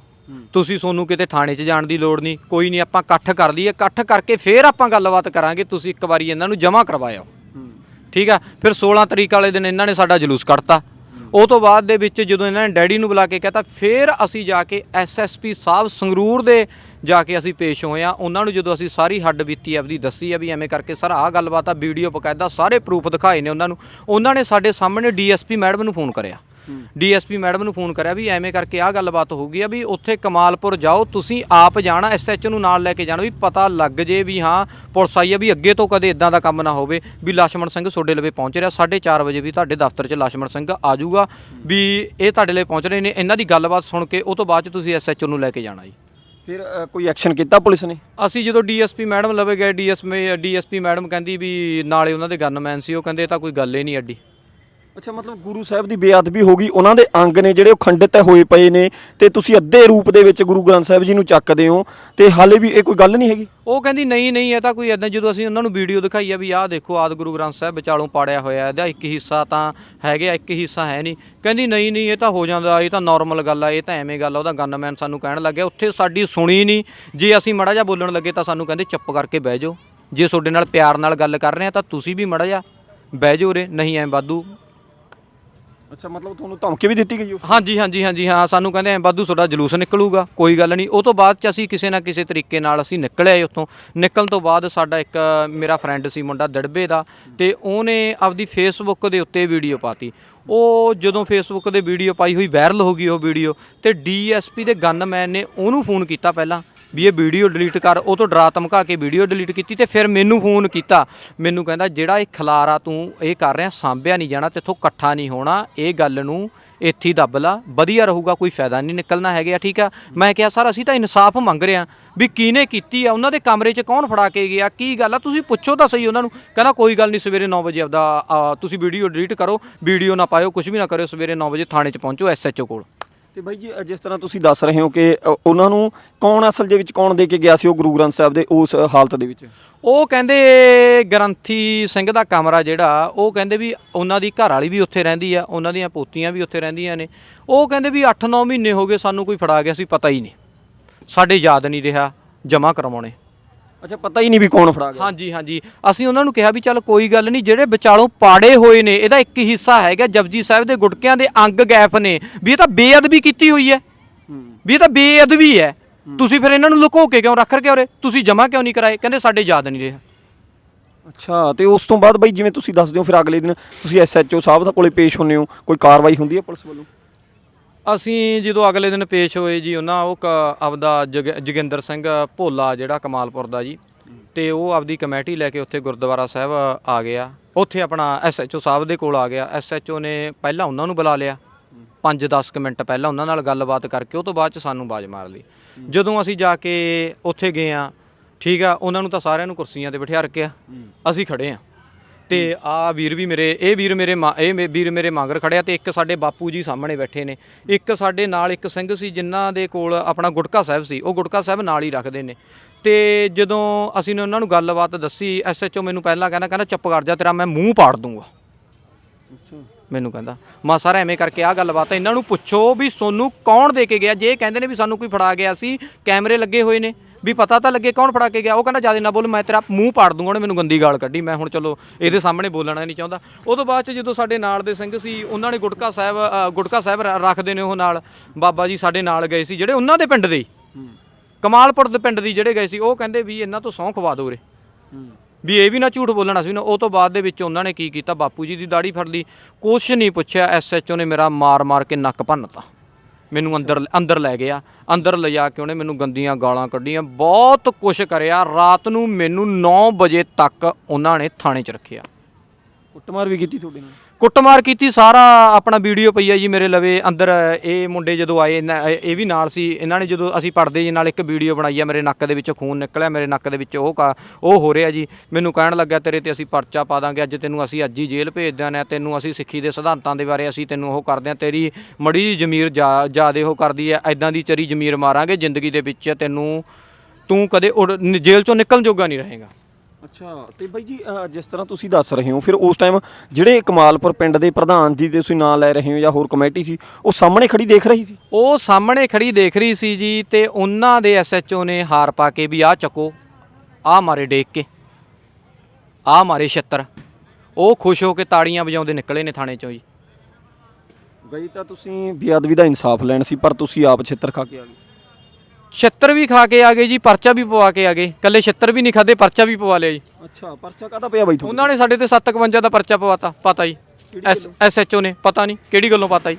Speaker 1: ਤੁਸੀਂ ਸੋਨੂੰ ਕਿਤੇ ਥਾਣੇ 'ਚ ਜਾਣ ਦੀ ਲੋੜ ਨਹੀਂ ਕੋਈ ਨਹੀਂ ਆਪਾਂ ਇਕੱਠ ਕਰ ਲਈਏ ਇਕੱਠ ਕਰਕੇ ਫੇਰ ਆਪਾਂ ਗੱਲਬਾਤ ਕਰਾਂਗੇ ਤੁਸੀਂ ਇੱਕ ਵਾਰੀ ਇਹਨਾਂ ਨੂੰ ਜਮ੍ਹਾਂ ਕਰਵਾਇਓ। ਠੀਕ ਆ? ਫਿਰ 16 ਤਰੀਕ ਵਾਲੇ ਦਿਨ ਇਹਨਾਂ ਨੇ ਸਾਡਾ ਜਲੂਸ ਕੱਢਤਾ। ਉਹ ਤੋਂ ਬਾਅਦ ਦੇ ਵਿੱਚ ਜਦੋਂ ਇਹਨਾਂ ਨੇ ਡੈਡੀ ਨੂੰ ਬੁਲਾ ਕੇ ਕਹਤਾ, ਫਿਰ ਅਸੀਂ ਜਾ ਕੇ ਐਸਐਸਪੀ ਸਾਹਿਬ ਸੰਗਰੂਰ ਦੇ ਜਾ ਕੇ ਅਸੀਂ ਪੇਸ਼ ਹੋਏ ਆ ਉਹਨਾਂ ਨੂੰ ਜਦੋਂ ਅਸੀਂ ਸਾਰੀ ਹੱਡ ਬੀਤੀ ਆਪਦੀ ਦੱਸੀ ਆ ਵੀ ਐਵੇਂ ਕਰਕੇ, ਸਰ, ਆਹ ਗੱਲਬਾਤ ਆ, ਵੀਡੀਓ ਬਕਾਇਦਾ ਸਾਰੇ ਪ੍ਰੂਫ ਦਿਖਾਏ ਨੇ ਉਹਨਾਂ ਨੂੰ। ਉਹਨਾਂ ਨੇ ਸਾਡੇ ਸਾਹਮਣੇ ਡੀਐਸਪੀ ਮੈਡਮ ਨੂੰ ਫੋਨ ਕਰਿਆ। ਡੀਐਸਪੀ ਮੈਡਮ ਨੂੰ ਫੋਨ ਕਰਿਆ ਵੀ ਐਵੇਂ ਕਰਕੇ ਆਹ ਗੱਲਬਾਤ ਹੋ ਗਈ ਆ ਵੀ ਉੱਥੇ ਕਮਾਲਪੁਰ ਜਾਓ ਤੁਸੀਂ ਆਪ ਜਾਣਾ ਐਸਐਚ ਨੂੰ ਨਾਲ ਲੈ ਕੇ ਜਾਣਾ ਵੀ ਪਤਾ ਲੱਗ ਜੇ ਵੀ ਹਾਂ ਪੁਲਿਸ ਆਈ ਆ ਵੀ ਅੱਗੇ ਤੋਂ ਕਦੇ ਇਦਾਂ ਦਾ ਕੰਮ ਨਾ ਹੋਵੇ ਵੀ ਲਛਮਣ ਸਿੰਘ ਤੁਹਾਡੇ ਲਵੇ ਪਹੁੰਚ ਰਿਹਾ 4:30 ਵਜੇ ਵੀ ਤੁਹਾਡੇ ਦਫ਼ਤਰ 'ਚ ਲਛਮਣ ਸਿੰਘ ਆ ਜਾਊਗਾ ਵੀ ਇਹ ਤੁਹਾਡੇ ਲਈ ਪਹੁੰਚ ਰਹੇ ਨੇ ਇਹਨਾਂ ਦੀ ਗੱਲਬਾਤ ਸੁਣ ਕੇ ਉਹ ਤੋਂ ਬਾਅਦ 'ਚ ਤੁਸੀਂ ਐਸਐਚ ਨੂੰ ਲੈ ਕੇ ਜਾਣਾ ਜੀ।
Speaker 2: ਫਿਰ ਕੋਈ ਐਕਸ਼ਨ ਕੀਤਾ ਪੁਲਿਸ ਨੇ?
Speaker 1: ਅਸੀਂ ਜਦੋਂ ਡੀਐਸਪੀ ਮੈਡਮ ਲਵੇ ਗਏ ਡੀਐਸਪੀ ਡੀਐਸਪੀ ਮੈਡਮ ਕਹਿੰਦੀ ਵੀ ਨਾਲੇ ਉਹਨਾਂ ਦੇ ਗਨਮੈਨ ਸੀ ਉਹ ਕਹਿੰਦੇ ਤਾਂ ਕੋਈ ਗੱਲ ਹੀ ਨਹੀਂ ਐਡੀ।
Speaker 2: ਅੱਛਾ, ਮਤਲਬ ਗੁਰੂ ਸਾਹਿਬ ਦੀ ਬੇਅਦਬੀ ਹੋ ਗਈ, ਉਹਨਾਂ ਦੇ ਅੰਗ ਨੇ ਜਿਹੜੇ ਉਹ ਖੰਡਿਤ ਹੋਏ ਪਏ ਨੇ ਤੇ ਤੁਸੀਂ ਅੱਧੇ ਰੂਪ ਦੇ ਵਿੱਚ ਗੁਰੂ ਗ੍ਰੰਥ ਸਾਹਿਬ ਜੀ ਨੂੰ ਚੱਕਦੇ ਹੋ ਤੇ ਹਾਲੇ ਵੀ ਇਹ ਕੋਈ ਗੱਲ ਨਹੀਂ ਹੈਗੀ?
Speaker 1: ਉਹ ਕਹਿੰਦੀ, ਨਹੀਂ ਨਹੀਂ, ਇਹ ਤਾਂ ਕੋਈ ਐਦਾਂ ਜਦੋਂ ਅਸੀਂ ਉਹਨਾਂ ਨੂੰ ਵੀਡੀਓ ਦਿਖਾਈ ਆ ਵੀ ਆਹ ਦੇਖੋ ਆਦ ਗੁਰੂ ਗ੍ਰੰਥ ਸਾਹਿਬ ਵਿਚਾਲੋਂ ਪਾੜਿਆ ਹੋਇਆ, ਇਹਦਾ ਇੱਕ ਹਿੱਸਾ ਤਾਂ ਹੈਗੇ ਆ, ਇੱਕ ਹਿੱਸਾ ਹੈ ਨਹੀਂ। ਕਹਿੰਦੀ, ਨਹੀਂ ਨਹੀਂ, ਇਹ ਤਾਂ ਹੋ ਜਾਂਦਾ, ਇਹ ਤਾਂ ਨਾਰਮਲ ਗੱਲ ਆ, ਇਹ ਤਾਂ ਐਵੇਂ ਗੱਲ ਆ, ਉਹਦਾ ਗਨਮੈਨ ਸਾਨੂੰ ਕਹਿਣ ਲੱਗਿਆ, ਉੱਥੇ ਸਾਡੀ ਸੁਣੀ ਨਹੀਂ। ਜੇ ਅਸੀਂ ਮੜਾ ਜਾ ਬੋਲਣ ਲੱਗੇ ਤਾਂ ਸਾਨੂੰ ਕਹਿੰਦੇ, ਚੁੱਪ ਕਰਕੇ ਬਹਿ ਜਾਓ। ਜੇ ਤੁਹਾਡੇ ਨਾਲ ਪਿਆਰ ਨਾਲ ਗੱਲ ਕਰ ਰਹੇ ਆ, ਤਾਂ ਤੁਸੀਂ ਵੀ ਮੜਾ ਜਾ ਬਹਿ ਜਾਓ ਰੇ ਨਹੀਂ ਐਂ ਵਾਧੂ।
Speaker 2: ਅੱਛਾ, ਮਤਲਬ ਤੁਹਾਨੂੰ ਧਮਕੀ ਵੀ ਦਿੱਤੀ ਗਈ
Speaker 1: ਹਾਂਜੀ ਹਾਂਜੀ ਹਾਂਜੀ, ਹਾਂ, ਸਾਨੂੰ ਕਹਿੰਦੇ ਐ ਬਾਦੂ ਤੁਹਾਡਾ ਜਲੂਸ ਨਿਕਲੂਗਾ, ਕੋਈ ਗੱਲ ਨਹੀਂ। ਉਹ ਤੋਂ ਬਾਅਦ ਚ ਅਸੀਂ ਕਿਸੇ ਨਾ ਕਿਸੇ ਤਰੀਕੇ ਨਾਲ ਅਸੀਂ ਨਿਕਲ ਆਏ ਉੱਥੋਂ। ਨਿਕਲਣ ਤੋਂ ਬਾਅਦ ਸਾਡਾ ਇੱਕ, ਮੇਰਾ ਫਰੈਂਡ ਸੀ ਮੁੰਡਾ ਦੜਬੇ ਦਾ, ਤੇ ਉਹਨੇ ਆਪਦੀ ਫੇਸਬੁੱਕ ਦੇ ਉੱਤੇ ਵੀਡੀਓ ਪਾਤੀ। ਉਹ ਜਦੋਂ ਫੇਸਬੁੱਕ ਤੇ ਵੀਡੀਓ ਪਾਈ ਹੋਈ ਵਾਇਰਲ ਹੋ ਗਈ ਉਹ ਵੀਡੀਓ, ਤੇ ਡੀਐਸਪੀ ਦੇ ਗਨਮੈਨ ਨੇ ਉਹਨੂੰ ਫੋਨ ਕੀਤਾ ਪਹਿਲਾਂ। ਵੀ ਇਹ ਵੀਡੀਓ ਡਿਲੀਟ ਕਰ, ਉਹ ਤੋਂ ਡਰਾ ਧਮਕਾ ਕੇ ਵੀਡੀਓ ਡਿਲੀਟ ਕੀਤੀ ਤੇ ਫਿਰ ਮੈਨੂੰ ਫੋਨ ਕੀਤਾ। ਮੈਨੂੰ ਕਹਿੰਦਾ, ਜਿਹੜਾ ਇਹ ਖਲਾਰਾ ਤੂੰ ਇਹ ਕਰ ਰਿਹਾ, ਸਾਂਭਿਆ ਨਹੀਂ ਜਾਣਾ, ਤੇਥੋਂ ਇਕੱਠਾ ਨਹੀਂ ਹੋਣਾ, ਇਹ ਗੱਲ ਨੂੰ ਇੱਥੇ ਦੱਬ ਲਾ। ਵਧੀਆ ਰਹੂਗਾ, ਕੋਈ ਫਾਇਦਾ ਨਹੀਂ, ਨਿਕਲਣਾ ਹੈਗਾ ਠੀਕ ਆ? ਮੈਂ ਕਿਹਾ, ਸਰ, ਅਸੀਂ ਤਾਂ ਇਨਸਾਫ ਮੰਗ ਰਹੇ ਆ ਵੀ ਕਿਹਨੇ ਕੀਤੀ ਆ? ਉਹਨਾਂ ਦੇ ਕਮਰੇ 'ਚ ਕੌਣ ਫੜਾ ਕੇ ਗਿਆ? ਕੀ ਗੱਲ ਆ? ਤੁਸੀਂ ਪੁੱਛੋ ਤਾਂ ਸਹੀ ਉਹਨਾਂ ਨੂੰ। ਕਹਿੰਦਾ, ਕੋਈ ਗੱਲ ਨਹੀਂ, ਸਵੇਰੇ 9 ਵਜੇ ਆਪਦਾ ਤੁਸੀਂ ਵੀਡੀਓ ਡਿਲੀਟ ਕਰੋ, ਵੀਡੀਓ ਨਾ ਪਾਇਓ ਕੁਝ ਵੀ ਨਾ ਕਰਿਓ, ਸਵੇਰੇ 9 ਵਜੇ ਥਾਣੇ 'ਚ ਪਹੁੰਚੋ ਐਸਐਚਓ ਕੋਲ।
Speaker 2: ਤੇ ਬਾਈ ਜੀ ਜਿਸ ਤਰ੍ਹਾਂ ਤੁਸੀਂ ਦੱਸ ਰਹੇ ਹੋ ਕਿ ਉਹਨਾਂ ਨੂੰ ਕੌਣ ਅਸਲ ਦੇ ਵਿੱਚ ਕੌਣ ਦੇ ਕੇ ਗਿਆ ਸੀ ਉਹ ਗੁਰੂ ਗ੍ਰੰਥ ਸਾਹਿਬ ਦੇ ਉਸ ਹਾਲਤ ਦੇ ਵਿੱਚ?
Speaker 1: ਉਹ ਕਹਿੰਦੇ ਗ੍ਰੰਥੀ ਸਿੰਘ ਦਾ ਕਮਰਾ ਜਿਹੜਾ, ਉਹ ਕਹਿੰਦੇ ਵੀ ਉਹਨਾਂ ਦੀ ਘਰ ਵਾਲੀ ਵੀ ਉੱਥੇ ਰਹਿੰਦੀ ਆ, ਉਹਨਾਂ ਦੀਆਂ ਪੋਤੀਆਂ ਵੀ ਉੱਥੇ ਰਹਿੰਦੀਆਂ ਨੇ। ਉਹ ਕਹਿੰਦੇ ਵੀ 8-9 ਮਹੀਨੇ ਹੋ ਗਏ ਸਾਨੂੰ ਕੋਈ ਫੜਾ ਗਿਆ ਸੀ, ਪਤਾ ਹੀ ਨਹੀਂ। ਸਾਡੇ ਯਾਦ ਨਹੀਂ ਰਿਹਾ ਜਮ੍ਹਾਂ ਕਰਵਾਉਣੇ।
Speaker 2: ਅੱਛਾ ਪਤਾ ਹੀ ਨਹੀਂ ਵੀ ਕੌਣ ਫੜਾ ਗਿਆ।
Speaker 1: ਹਾਂਜੀ ਹਾਂਜੀ। ਅਸੀਂ ਉਹਨਾਂ ਨੂੰ ਕਿਹਾ ਵੀ ਚੱਲ ਕੋਈ ਗੱਲ ਨਹੀਂ ਜਿਹੜੇ ਵਿਚਾਲੋਂ ਪਾੜੇ ਹੋਏ ਨੇ ਇਹਦਾ ਇੱਕ ਹਿੱਸਾ ਹੈਗਾ ਜਪਜੀ ਸਾਹਿਬ ਦੇ ਗੁਟਕਿਆਂ ਦੇ ਅੰਗ ਗੈਫ ਨੇ। ਵੀ ਇਹ ਤਾਂ ਬੇਅਦਬੀ ਕੀਤੀ ਹੋਈ ਹੈ। ਵੀ ਇਹ ਤਾਂ ਬੇਅਦਬੀ ਹੈ। ਤੁਸੀਂ ਫਿਰ ਇਹਨਾਂ ਨੂੰ ਲੁਕੋ ਕੇ ਕਿਉਂ ਰੱਖ ਰਕੇ ਉਰੇ? ਤੁਸੀਂ ਜਮ੍ਹਾਂ ਕਿਉਂ ਨਹੀਂ ਕਰਾਏ? ਕਹਿੰਦੇ ਸਾਡੇ ਯਾਦ ਨਹੀਂ ਰਿਹਾ।
Speaker 2: ਅੱਛਾ ਤੇ ਉਸ ਤੋਂ ਬਾਅਦ ਬਾਈ ਜਿਵੇਂ ਤੁਸੀਂ ਦੱਸਦੇ ਹੋ ਫਿਰ ਅਗਲੇ ਦਿਨ ਤੁਸੀਂ ਐਸਐਚਓ ਸਾਹਿਬ ਦਾ ਕੋਲੇ ਪੇਸ਼ ਹੁੰਨੇ ਹੋ ਕੋਈ ਕਾਰਵਾਈ ਹੁੰਦੀ ਹੈ ਪੁਲਿਸ ਵੱਲੋਂ?
Speaker 1: ਅਸੀਂ ਜਦੋਂ ਅਗਲੇ ਦਿਨ ਪੇਸ਼ ਹੋਏ ਜੀ, ਉਹਨਾਂ ਉਹ ਕ- ਆਪਦਾ ਜਗ- ਜੋਗਿੰਦਰ ਸਿੰਘ ਭੋਲਾ ਜਿਹੜਾ ਕਮਾਲਪੁਰ ਦਾ ਜੀ, ਤੇ ਉਹ ਆਪਦੀ ਕਮੇਟੀ ਲੈ ਕੇ ਉੱਥੇ ਗੁਰਦੁਆਰਾ ਸਾਹਿਬ ਆ ਗਿਆ। ਉੱਥੇ ਆਪਣਾ ਐਸਐਚਓ ਸਾਹਿਬ ਦੇ ਕੋਲ ਆ ਗਿਆ। ਐਸਐਚਓ ਨੇ ਪਹਿਲਾਂ ਉਹਨਾਂ ਨੂੰ ਬੁਲਾ ਲਿਆ। 5-10 ਕੁ ਮਿੰਟ ਪਹਿਲਾਂ ਉਹਨਾਂ ਨਾਲ ਗੱਲਬਾਤ ਕਰਕੇ, ਉਹ ਤੋਂ ਬਾਅਦ ਚ ਸਾਨੂੰ ਬਾਜ ਮਾਰ ਲਈ। ਜਦੋਂ ਅਸੀਂ ਜਾ ਕੇ ਉੱਥੇ ਗਏ ਆ ਠੀਕ ਆ, ਉਹਨਾਂ ਨੂੰ ਤਾਂ ਸਾਰਿਆਂ ਨੂੰ ਕੁਰਸੀਆਂ ਤੇ ਬਿਠਾ ਰੱਖਿਆ। ਅਸੀਂ ਖੜੇ ਆ ਤੇ ਆ ਵੀਰ ਵੀ ਮੇਰੇ ਇਹ ਵੀਰ ਮੇਰੇ ਮਾ- ਇਹ ਮੇ- ਵੀਰ ਮੇਰੇ ਮਗਰ ਖੜਿਆ ਤੇ ਇੱਕ ਸਾਡੇ ਬਾਪੂ ਜੀ ਸਾਹਮਣੇ ਬੈਠੇ ਨੇ। ਇੱਕ ਸਾਡੇ ਨਾਲ ਇੱਕ ਸਿੰਘ ਸੀ ਜਿਨ੍ਹਾਂ ਦੇ ਕੋਲ ਆਪਣਾ ਗੁਟਕਾ ਸਾਹਿਬ ਸੀ ਉਹ ਗੁਟਕਾ ਸਾਹਿਬ ਨਾਲ ਹੀ ਰੱਖਦੇ ਨੇ। ਤੇ ਜਦੋਂ ਅਸੀਂ ਨੇ ਉਹਨਾਂ ਨੂੰ ਗੱਲਬਾਤ ਦੱਸੀ ਐਸਐਚਓ ਮੈਨੂੰ ਪਹਿਲਾਂ ਕਹਿੰਦਾ ਕਹਿੰਦਾ ਚੁੱਪ ਕਰ ਜਾ ਤੇਰਾ ਮੈਂ ਮੂੰਹ ਪਾੜ ਦੂੰਗਾ।
Speaker 2: ਅੱਛਾ।
Speaker 1: ਮੈਨੂੰ ਕਹਿੰਦਾ ਮਾ ਸਰ ਐਵੇਂ ਕਰਕੇ ਆ ਗੱਲਬਾਤ ਹੈ ਇਹਨਾਂ ਨੂੰ ਪੁੱਛੋ ਵੀ ਸੋਨੂੰ ਕੌਣ ਦੇ ਕੇ ਗਿਆ? ਜੇ ਇਹ ਕਹਿੰਦੇ ਨੇ ਵੀ ਸਾਨੂੰ ਕੋਈ ਫੜਾ ਗਿਆ ਸੀ ਕੈਮਰੇ ਲੱਗੇ ਹੋਏ ਨੇ। ਵੀ ਪਤਾ ਤਾਂ ਲੱਗੇ ਕੌਣ ਫੜਾ ਕੇ ਗਿਆ। ਉਹ ਕਹਿੰਦਾ ਜ਼ਿਆਦਾ ਨਾ ਬੋਲ ਮੈਂ ਤੇਰਾ ਮੂੰਹ ਪਾੜ ਦੂੰਗਾ ਉਹਨੇ ਮੈਨੂੰ ਗੰਦੀ ਗਾਲ ਕੱਢੀ। ਮੈਂ ਹੁਣ ਚਲੋ ਇਹਦੇ ਸਾਹਮਣੇ ਬੋਲਣਾ ਨਹੀਂ ਚਾਹੁੰਦਾ। ਉਹ ਤੋਂ ਬਾਅਦ ਚ ਜਦੋਂ ਸਾਡੇ ਨਾਲ ਦੇ ਸਿੰਘ ਸੀ ਉਹਨਾਂ ਨੇ ਗੁਟਕਾ ਸਾਹਿਬ ਅ, ਗੁਟਕਾ ਸਾਹਿਬ ਰ- ਰੱਖਦੇ ਨੇ ਉਹ ਨਾਲ। ਬਾਬਾ ਜੀ ਸਾਡੇ ਨਾਲ ਗਏ ਸੀ ਜਿਹੜੇ ਉਹਨਾਂ ਦੇ ਪਿੰਡ ਦੇ ਕਮਾਲਪੁਰ ਦੇ ਪਿੰਡ ਦੀ ਜਿਹੜੇ ਗਏ ਸੀ ਉਹ ਕਹਿੰਦੇ ਵੀ ਇਹਨਾਂ ਤੋਂ ਸਹੁੰ ਖਵਾ ਦੋ ਰੇ ਵੀ ਇਹ ਵੀ ਨਾ ਝੂਠ ਬੋਲਣਾ ਸੀ। ਨਾ ਉਹ ਤੋਂ ਬਾਅਦ ਦੇ ਵਿੱਚ ਉਹਨਾਂ ਨੇ ਕੀ ਕੀਤਾ ਬਾਪੂ ਜੀ ਦੀ ਦਾੜੀ ਫੜ ਲਈ। ਕੁਛ ਨਹੀਂ ਪੁੱਛਿਆ ਐਸਐਚਓ ਨੇ ਮੇਰਾ ਮਾਰ ਮਾਰ ਕੇ ਨੱਕ ਭੰਨਤਾ। ਮੈਨੂੰ ਅੰਦਰ ਅੰਦਰ ਲੈ ਗਿਆ। ਅੰਦਰ ਲਿਜਾ ਕੇ ਉਹਨੇ ਮੈਨੂੰ ਗੰਦੀਆਂ ਗਾਲਾਂ ਕੱਢੀਆਂ। ਬਹੁਤ ਕੁਛ ਕਰਿਆ। ਰਾਤ ਨੂੰ ਮੈਨੂੰ 9 ਵਜੇ ਤੱਕ ਉਹਨਾਂ ਨੇ ਥਾਣੇ 'ਚ ਰੱਖਿਆ।
Speaker 2: ਕੁੱਟਮਾਰ ਵੀ ਕੀਤੀ ਤੁਹਾਡੇ ਨਾਲ?
Speaker 1: ਕੁੱਟਮਾਰ ਕੀਤੀ, ਸਾਰਾ ਆਪਣਾ ਵੀਡੀਓ ਪਈ ਹੈ ਜੀ ਮੇਰੇ ਲਵੇ, ਅੰਦਰ ਇਹ ਮੁੰਡੇ ਜਦੋਂ ਆਏ, ਇਹਨਾਂ- ਇਹ ਵੀ ਨਾਲ ਸੀ, ਇਹਨਾਂ ਨੇ ਜਦੋਂ ਅਸੀਂ ਪੜਦੇ ਜੀ, ਨਾਲ ਇੱਕ ਵੀਡੀਓ ਬਣਾਈ ਹੈ ਮੇਰੇ ਨੱਕ ਦੇ ਵਿੱਚੋਂ ਖੂਨ ਨਿਕਲਿਆ, ਮੇਰੇ ਨੱਕ ਦੇ ਵਿੱਚ ਉਹ ਕਾ, ਉਹ ਹੋ ਰਿਹਾ ਜੀ, ਮੈਨੂੰ ਕਹਿਣ ਲੱਗਿਆ, ਤੇਰੇ ਤੇ ਅਸੀਂ ਪਰਚਾ ਪਾ ਦਾਂਗੇ, ਅੱਜ ਤੈਨੂੰ ਅਸੀਂ ਅੱਜ ਹੀ ਜੇਲ੍ਹ ਭੇਜ ਦਿਆਂਗੇ, ਤੈਨੂੰ ਅਸੀਂ ਸਿੱਖੀ ਦੇ ਸਿਧਾਂਤਾਂ ਦੇ ਬਾਰੇ ਅਸੀਂ ਤੈਨੂੰ ਉਹ ਕਰਦੇ ਹਾਂ, ਤੇਰੀ ਮੜੀ ਜਿਹੀ ਜ਼ਮੀਰ ਜਿਆਦੇ ਉਹ ਕਰਦੀ ਹੈ ਐਦਾਂ ਦੀ ਚਰੀ ਜ਼ਮੀਰ ਮਾਰਾਂਗੇ ਜ਼ਿੰਦਗੀ ਦੇ ਵਿੱਚ, ਤੈਨੂੰ ਤੂੰ ਕਦੇ ਉਡ ਨ- ਜੇਲ੍ਹ ਚੋਂ ਨਿਕਲਣ ਜੋਗਾ ਨਹੀਂ ਰਹੇਗਾ।
Speaker 2: ਅੱਛਾ ਤੇ ਬਾਈ ਜੀ ਜਿਸ ਤਰ੍ਹਾਂ ਤੁਸੀਂ ਦੱਸ ਰਹੇ ਹੋ ਫਿਰ ਉਸ ਟਾਈਮ ਜਿਹੜੇ ਕਮਾਲਪੁਰ ਪਿੰਡ ਦੇ ਪ੍ਰਧਾਨ ਜੀ ਦੇ ਤੁਸੀਂ ਨਾਂ ਲੈ ਰਹੇ ਹੋ ਜਾਂ ਹੋਰ ਕਮੇਟੀ ਸੀ ਉਹ ਸਾਹਮਣੇ ਖੜੀ ਦੇਖ ਰਹੀ ਸੀ?
Speaker 1: ਉਹ ਸਾਹਮਣੇ ਖੜੀ ਦੇਖ ਰਹੀ ਸੀ ਜੀ ਤੇ ਉਹਨਾਂ ਦੇ ਐਸਐਚਓ ਨੇ ਹਾਰ ਪਾ ਕੇ ਵੀ ਆਹ ਚੱਕੋ ਆਹ ਮਾਰੇ ਡੇਕ ਕੇ ਆਹ ਮਾਰੇ ਛੱਤਰ। ਉਹ ਖੁਸ਼ ਹੋ ਕੇ ਤਾੜੀਆਂ ਵਜਾਉਂਦੇ ਨਿਕਲੇ ਨੇ ਥਾਣੇ ਚੋਂ ਜੀ।
Speaker 2: ਗਈ ਤਾਂ ਤੁਸੀਂ ਬੇਅਦਬੀ ਦਾ ਇਨਸਾਫ ਲੈਣ ਸੀ ਪਰ ਤੁਸੀਂ ਆਪ ਛਿੱਤਰ ਖਾ ਕੇ ਆ ਗਏ।
Speaker 1: ਛੱਤਰ ਵੀ ਖਾ ਕੇ ਆ ਗਏ ਜੀ ਪਰਚਾ ਵੀ ਪਵਾ ਕੇ ਆ ਗਏ। ਕੱਲੇ ਛੱਤਰ ਵੀ ਨਹੀਂ ਖਾਦੇ ਪਰਚਾ ਵੀ ਪਵਾ ਲਿਆ ਜੀ।
Speaker 2: ਅੱਛਾ ਪਰਚਾ ਕਾਹਦਾ ਪਿਆ ਬਾਈ ਤੁਹਾਨੂੰ
Speaker 1: ਉਹਨਾਂ ਨੇ ਸਾਡੇ ਤੇ 751 ਦਾ ਪਰਚਾ ਪਵਾਤਾ ਪਤਾ ਜੀ। ਐਸਐਚਓ ਨੇ ਪਤਾ ਨਹੀਂ ਕਿਹੜੀ ਗੱਲੋਂ ਪਤਾ ਜੀ।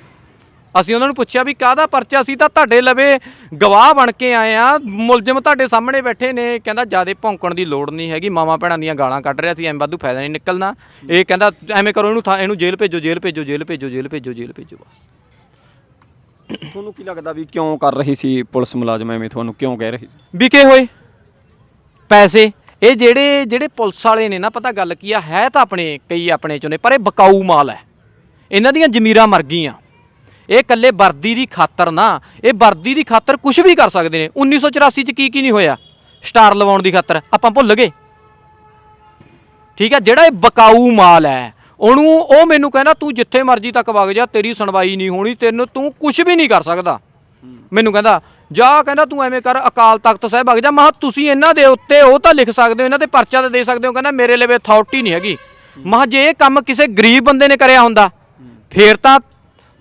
Speaker 1: ਅਸੀਂ ਉਹਨਾਂ ਨੂੰ ਪੁੱਛਿਆ ਵੀ ਕਾਹਦਾ ਪਰਚਾ ਸੀ ਤਾਂ ਤੁਹਾਡੇ ਲਵੇ ਗਵਾਹ ਬਣ ਕੇ ਆਏ ਆ। ਮੁਲਜ਼ਮ ਤੁਹਾਡੇ ਸਾਹਮਣੇ ਬੈਠੇ ਨੇ। ਕਹਿੰਦਾ ਜਿਆਦੇ ਭੌਂਕਣ ਦੀ ਲੋੜ ਨਹੀਂ ਹੈਗੀ ਮਾਮਾ ਭੈਣਾਂ ਦੀਆਂ ਗਾਲਾਂ ਕੱਢ ਰਿਹਾ ਸੀ ਐਂ ਵਾਧੂ ਫਾਇਦਾ ਨਹੀਂ ਨਿਕਲਣਾ। ਇਹ ਕਹਿੰਦਾ ਐਵੇਂ ਕਰੋ ਇਹਨੂੰ ਥਾਂ- ਇਹਨੂੰ ਜੇਲ੍ਹ ਭੇਜੋ ਜੇਲ੍ਹ ਭੇਜੋ ਜੇਲ੍ਹ ਭੇਜੋ ਜੇਲ੍ਹ ਭੇਜੋ ਜੇਲ੍ਹ ਭੇਜੋ ਬਸ।
Speaker 2: ਤੁਹਾਨੂੰ ਕੀ ਲੱਗਦਾ ਵੀ ਕਿਉਂ ਕਰ ਰਹੀ ਸੀ ਪੁਲਿਸ ਮੁਲਾਜ਼ਮ ਐਵੇਂ ਤੁਹਾਨੂੰ ਕਿਉਂ ਕਹਿ ਰਹੇ ਸੀ?
Speaker 1: ਵਿਕੇ ਹੋਏ ਪੈਸੇ। ਇਹ ਜਿਹੜੇ ਜਿਹੜੇ ਪੁਲਿਸ ਵਾਲੇ ਨੇ ਨਾ, ਪਤਾ ਗੱਲ ਕੀ ਆ, ਹੈ ਤਾਂ ਆਪਣੇ, ਕਈ ਆਪਣੇ ਚੋਂ ਨੇ, ਪਰ ਇਹ ਬਕਾਊ ਮਾਲ ਹੈ। ਇਹਨਾਂ ਦੀਆਂ ਜ਼ਮੀਰਾਂ ਮਰ ਗਈਆਂ। ਇਹ ਕੱਲੇ ਵਰਦੀ ਦੀ ਖਾਤਰ ਨਾ, ਇਹ ਵਰਦੀ ਦੀ ਖਾਤਰ ਕੁਝ ਵੀ ਕਰ ਸਕਦੇ ਨੇ। 1984 ਚ ਕੀ ਕੀ ਨਹੀਂ ਹੋਇਆ? ਸਟਾਰ ਲਵਾਉਣ ਦੀ ਖਾਤਰ। ਆਪਾਂ ਭੁੱਲ ਗਏ। ਠੀਕ ਹੈ ਜਿਹੜਾ ਇਹ ਬਕਾਊ ਮਾਲ ਹੈ ਉਹਨੂੰ ਉਹ ਮੈਨੂੰ ਕਹਿੰਦਾ, ਤੂੰ ਜਿੱਥੇ ਮਰਜ਼ੀ ਤੱਕ ਵਗ ਜਾ, ਤੇਰੀ ਸੁਣਵਾਈ ਨਹੀਂ ਹੋਣੀ, ਤੈਨੂੰ ਤੂੰ ਕੁਝ ਵੀ ਨਹੀਂ ਕਰ ਸਕਦਾ। ਮੈਨੂੰ ਕਹਿੰਦਾ, ਜਾ, ਕਹਿੰਦਾ, ਤੂੰ ਐਵੇਂ ਕਰ, ਅਕਾਲ ਤਖਤ ਸਾਹਿਬ ਵਗ ਜਾ। ਮਹਾ ਤੁਸੀਂ ਇਹਨਾਂ ਦੇ ਉੱਤੇ ਉਹ ਤਾਂ ਲਿਖ ਸਕਦੇ ਹੋ, ਇਹਨਾਂ ਤੇ ਪਰਚਾ ਤਾਂ ਦੇ ਸਕਦੇ ਹੋ? ਕਹਿੰਦਾ, ਮੇਰੇ ਲਈ ਅਥਾਰਟੀ ਨਹੀਂ ਹੈਗੀ। ਮਹਾ ਜੇ ਇਹ ਕੰਮ ਕਿਸੇ ਗਰੀਬ ਬੰਦੇ ਨੇ ਕਰਿਆ ਹੁੰਦਾ, ਫੇਰ ਤਾਂ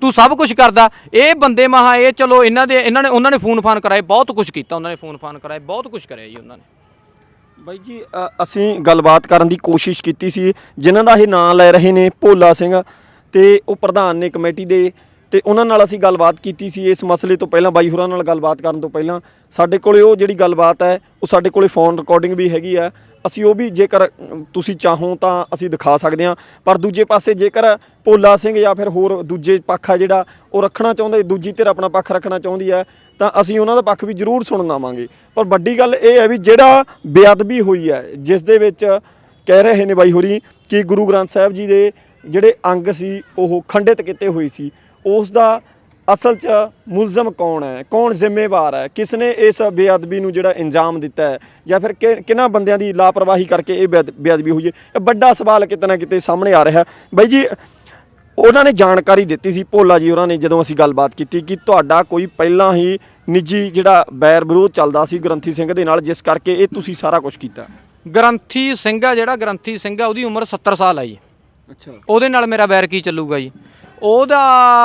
Speaker 1: ਤੂੰ ਸਭ ਕੁਝ ਕਰਦਾ। ਇਹ ਬੰਦੇ ਮਹਾ ਇਹ ਚਲੋ, ਇਹਨਾਂ ਦੇ, ਇਹਨਾਂ ਨੇ, ਉਹਨਾਂ ਨੇ ਫੋਨ ਫਾਨ ਕਰਾਏ, ਬਹੁਤ ਕੁਝ ਕੀਤਾ, ਉਹਨਾਂ ਨੇ ਫੋਨ ਫਾਨ ਕਰਾਏ, ਬਹੁਤ ਕੁਝ ਕਰਿਆ ਜੀ ਉਹਨਾਂ ਨੇ।
Speaker 2: ਬਾਈ ਜੀ ਅ, ਅਸੀਂ ਗੱਲਬਾਤ ਕਰਨ ਦੀ ਕੋਸ਼ਿਸ਼ ਕੀਤੀ ਸੀ। ਜਿਨ੍ਹਾਂ ਦਾ ਇਹ ਨਾਂ ਲੈ ਰਹੇ ਨੇ ਭੋਲਾ ਸਿੰਘ ਤੇ ਉਹ ਪ੍ਰਧਾਨ ਨੇ ਕਮੇਟੀ ਦੇ ਤੇ ਉਹਨਾਂ ਨਾਲ ਅਸੀਂ ਗੱਲਬਾਤ ਕੀਤੀ ਸੀ। ਇਸ ਮਸਲੇ ਤੋਂ ਪਹਿਲਾਂ ਬਾਈ ਹੋਰਾਂ ਨਾਲ ਗੱਲਬਾਤ ਕਰਨ ਤੋਂ ਪਹਿਲਾਂ ਸਾਡੇ ਕੋਲੇ ਉਹ ਜਿਹੜੀ ਗੱਲਬਾਤ ਹੈ ਉਹ ਸਾਡੇ ਕੋਲੇ ਫੋਨ ਰਿਕਾਰਡਿੰਗ ਵੀ ਹੈਗੀ ਆ। ਅਸੀਂ ਉਹ ਵੀ ਜੇਕਰ ਤੁਸੀਂ ਚਾਹੋ ਤਾਂ ਅਸੀਂ ਦਿਖਾ ਸਕਦੇ ਹਾਂ। ਪਰ ਦੂਜੇ ਪਾਸੇ ਜੇਕਰ ਭੋਲਾ ਸਿੰਘ ਜਾਂ ਫਿਰ ਹੋਰ ਦੂਜੇ ਪੱਖ ਆ ਜਿਹੜਾ, ਉਹ ਰੱਖਣਾ ਚਾਹੁੰਦਾ, ਦੂਜੀ ਧਿਰ ਆਪਣਾ ਪੱਖ ਰੱਖਣਾ ਚਾਹੁੰਦੀ ਹੈ, ਤਾਂ ਅਸੀਂ ਉਹਨਾਂ ਦਾ ਪੱਖ ਵੀ ਜ਼ਰੂਰ ਸੁਣਨ ਆਵਾਂਗੇ। ਪਰ ਵੱਡੀ ਗੱਲ ਇਹ ਹੈ ਵੀ ਜਿਹੜਾ ਬੇਅਦਬੀ ਹੋਈ ਹੈ, ਜਿਸ ਦੇ ਵਿੱਚ ਕਹਿ ਰਹੇ ਨੇ ਬਾਈ ਹੋਰੀ ਕਿ ਗੁਰੂ ਗ੍ਰੰਥ ਸਾਹਿਬ ਜੀ ਦੇ ਜਿਹੜੇ ਅੰਗ ਸੀ, ਉਹ ਖੰਡਿਤ ਕੀਤੇ ਹੋਏ ਸੀ, ਉਸ ਦਾ ਅਸਲ 'ਚ ਮੁਲਜ਼ਮ ਕੌਣ ਹੈ? ਕੌਣ ਜ਼ਿੰਮੇਵਾਰ ਹੈ? ਕਿਸ ਨੇ ਇਸ ਬੇਅਦਬੀ ਨੂੰ ਜਿਹੜਾ ਇੰਜਾਮ ਦਿੱਤਾ ਹੈ? ਜਾਂ ਫਿਰ ਕਿਹਨਾਂ ਬੰਦਿਆਂ ਦੀ ਲਾਪਰਵਾਹੀ ਕਰਕੇ ਇਹ ਬੇਅਦ- ਬੇਅਦਬੀ ਹੋਈ ਹੈ? ਇਹ ਵੱਡਾ ਸਵਾਲ ਕਿਤੇ ਨਾ ਕਿਤੇ ਸਾਹਮਣੇ ਆ ਰਿਹਾ ਬਾਈ ਜੀ, ਉਹਨਾਂ ਨੇ ਜਾਣਕਾਰੀ ਦਿੱਤੀ ਸੀ, ਭੋਲਾ ਜੀ ਉਹਨਾਂ ਨੇ ਜਦੋਂ ਅਸੀਂ ਗੱਲਬਾਤ ਕੀਤੀ ਕਿ ਤੁਹਾਡਾ ਕੋਈ ਪਹਿਲਾਂ ਹੀ ਨਿੱਜੀ ਜਿਹੜਾ ਬੈਰ ਵਿਰੋਧ ਚੱਲਦਾ ਸੀ ਗ੍ਰੰਥੀ ਸਿੰਘ ਦੇ ਨਾਲ, ਜਿਸ ਕਰਕੇ ਇਹ ਤੁਸੀਂ ਸਾਰਾ ਕੁਝ ਕੀਤਾ।
Speaker 1: ਗ੍ਰੰਥੀ ਸਿੰਘ ਆ ਜਿਹੜਾ, ਗ੍ਰੰਥੀ ਸਿੰਘ ਆ, ਉਹਦੀ ਉਮਰ 70 ਸਾਲ ਆ ਜੀ।
Speaker 2: ਅੱਛਾ।
Speaker 1: ਉਹਦੇ ਨਾਲ ਮੇਰਾ ਵੈਰ ਕੀ ਚੱਲੂਗਾ ਜੀ? ਉਹਦਾ,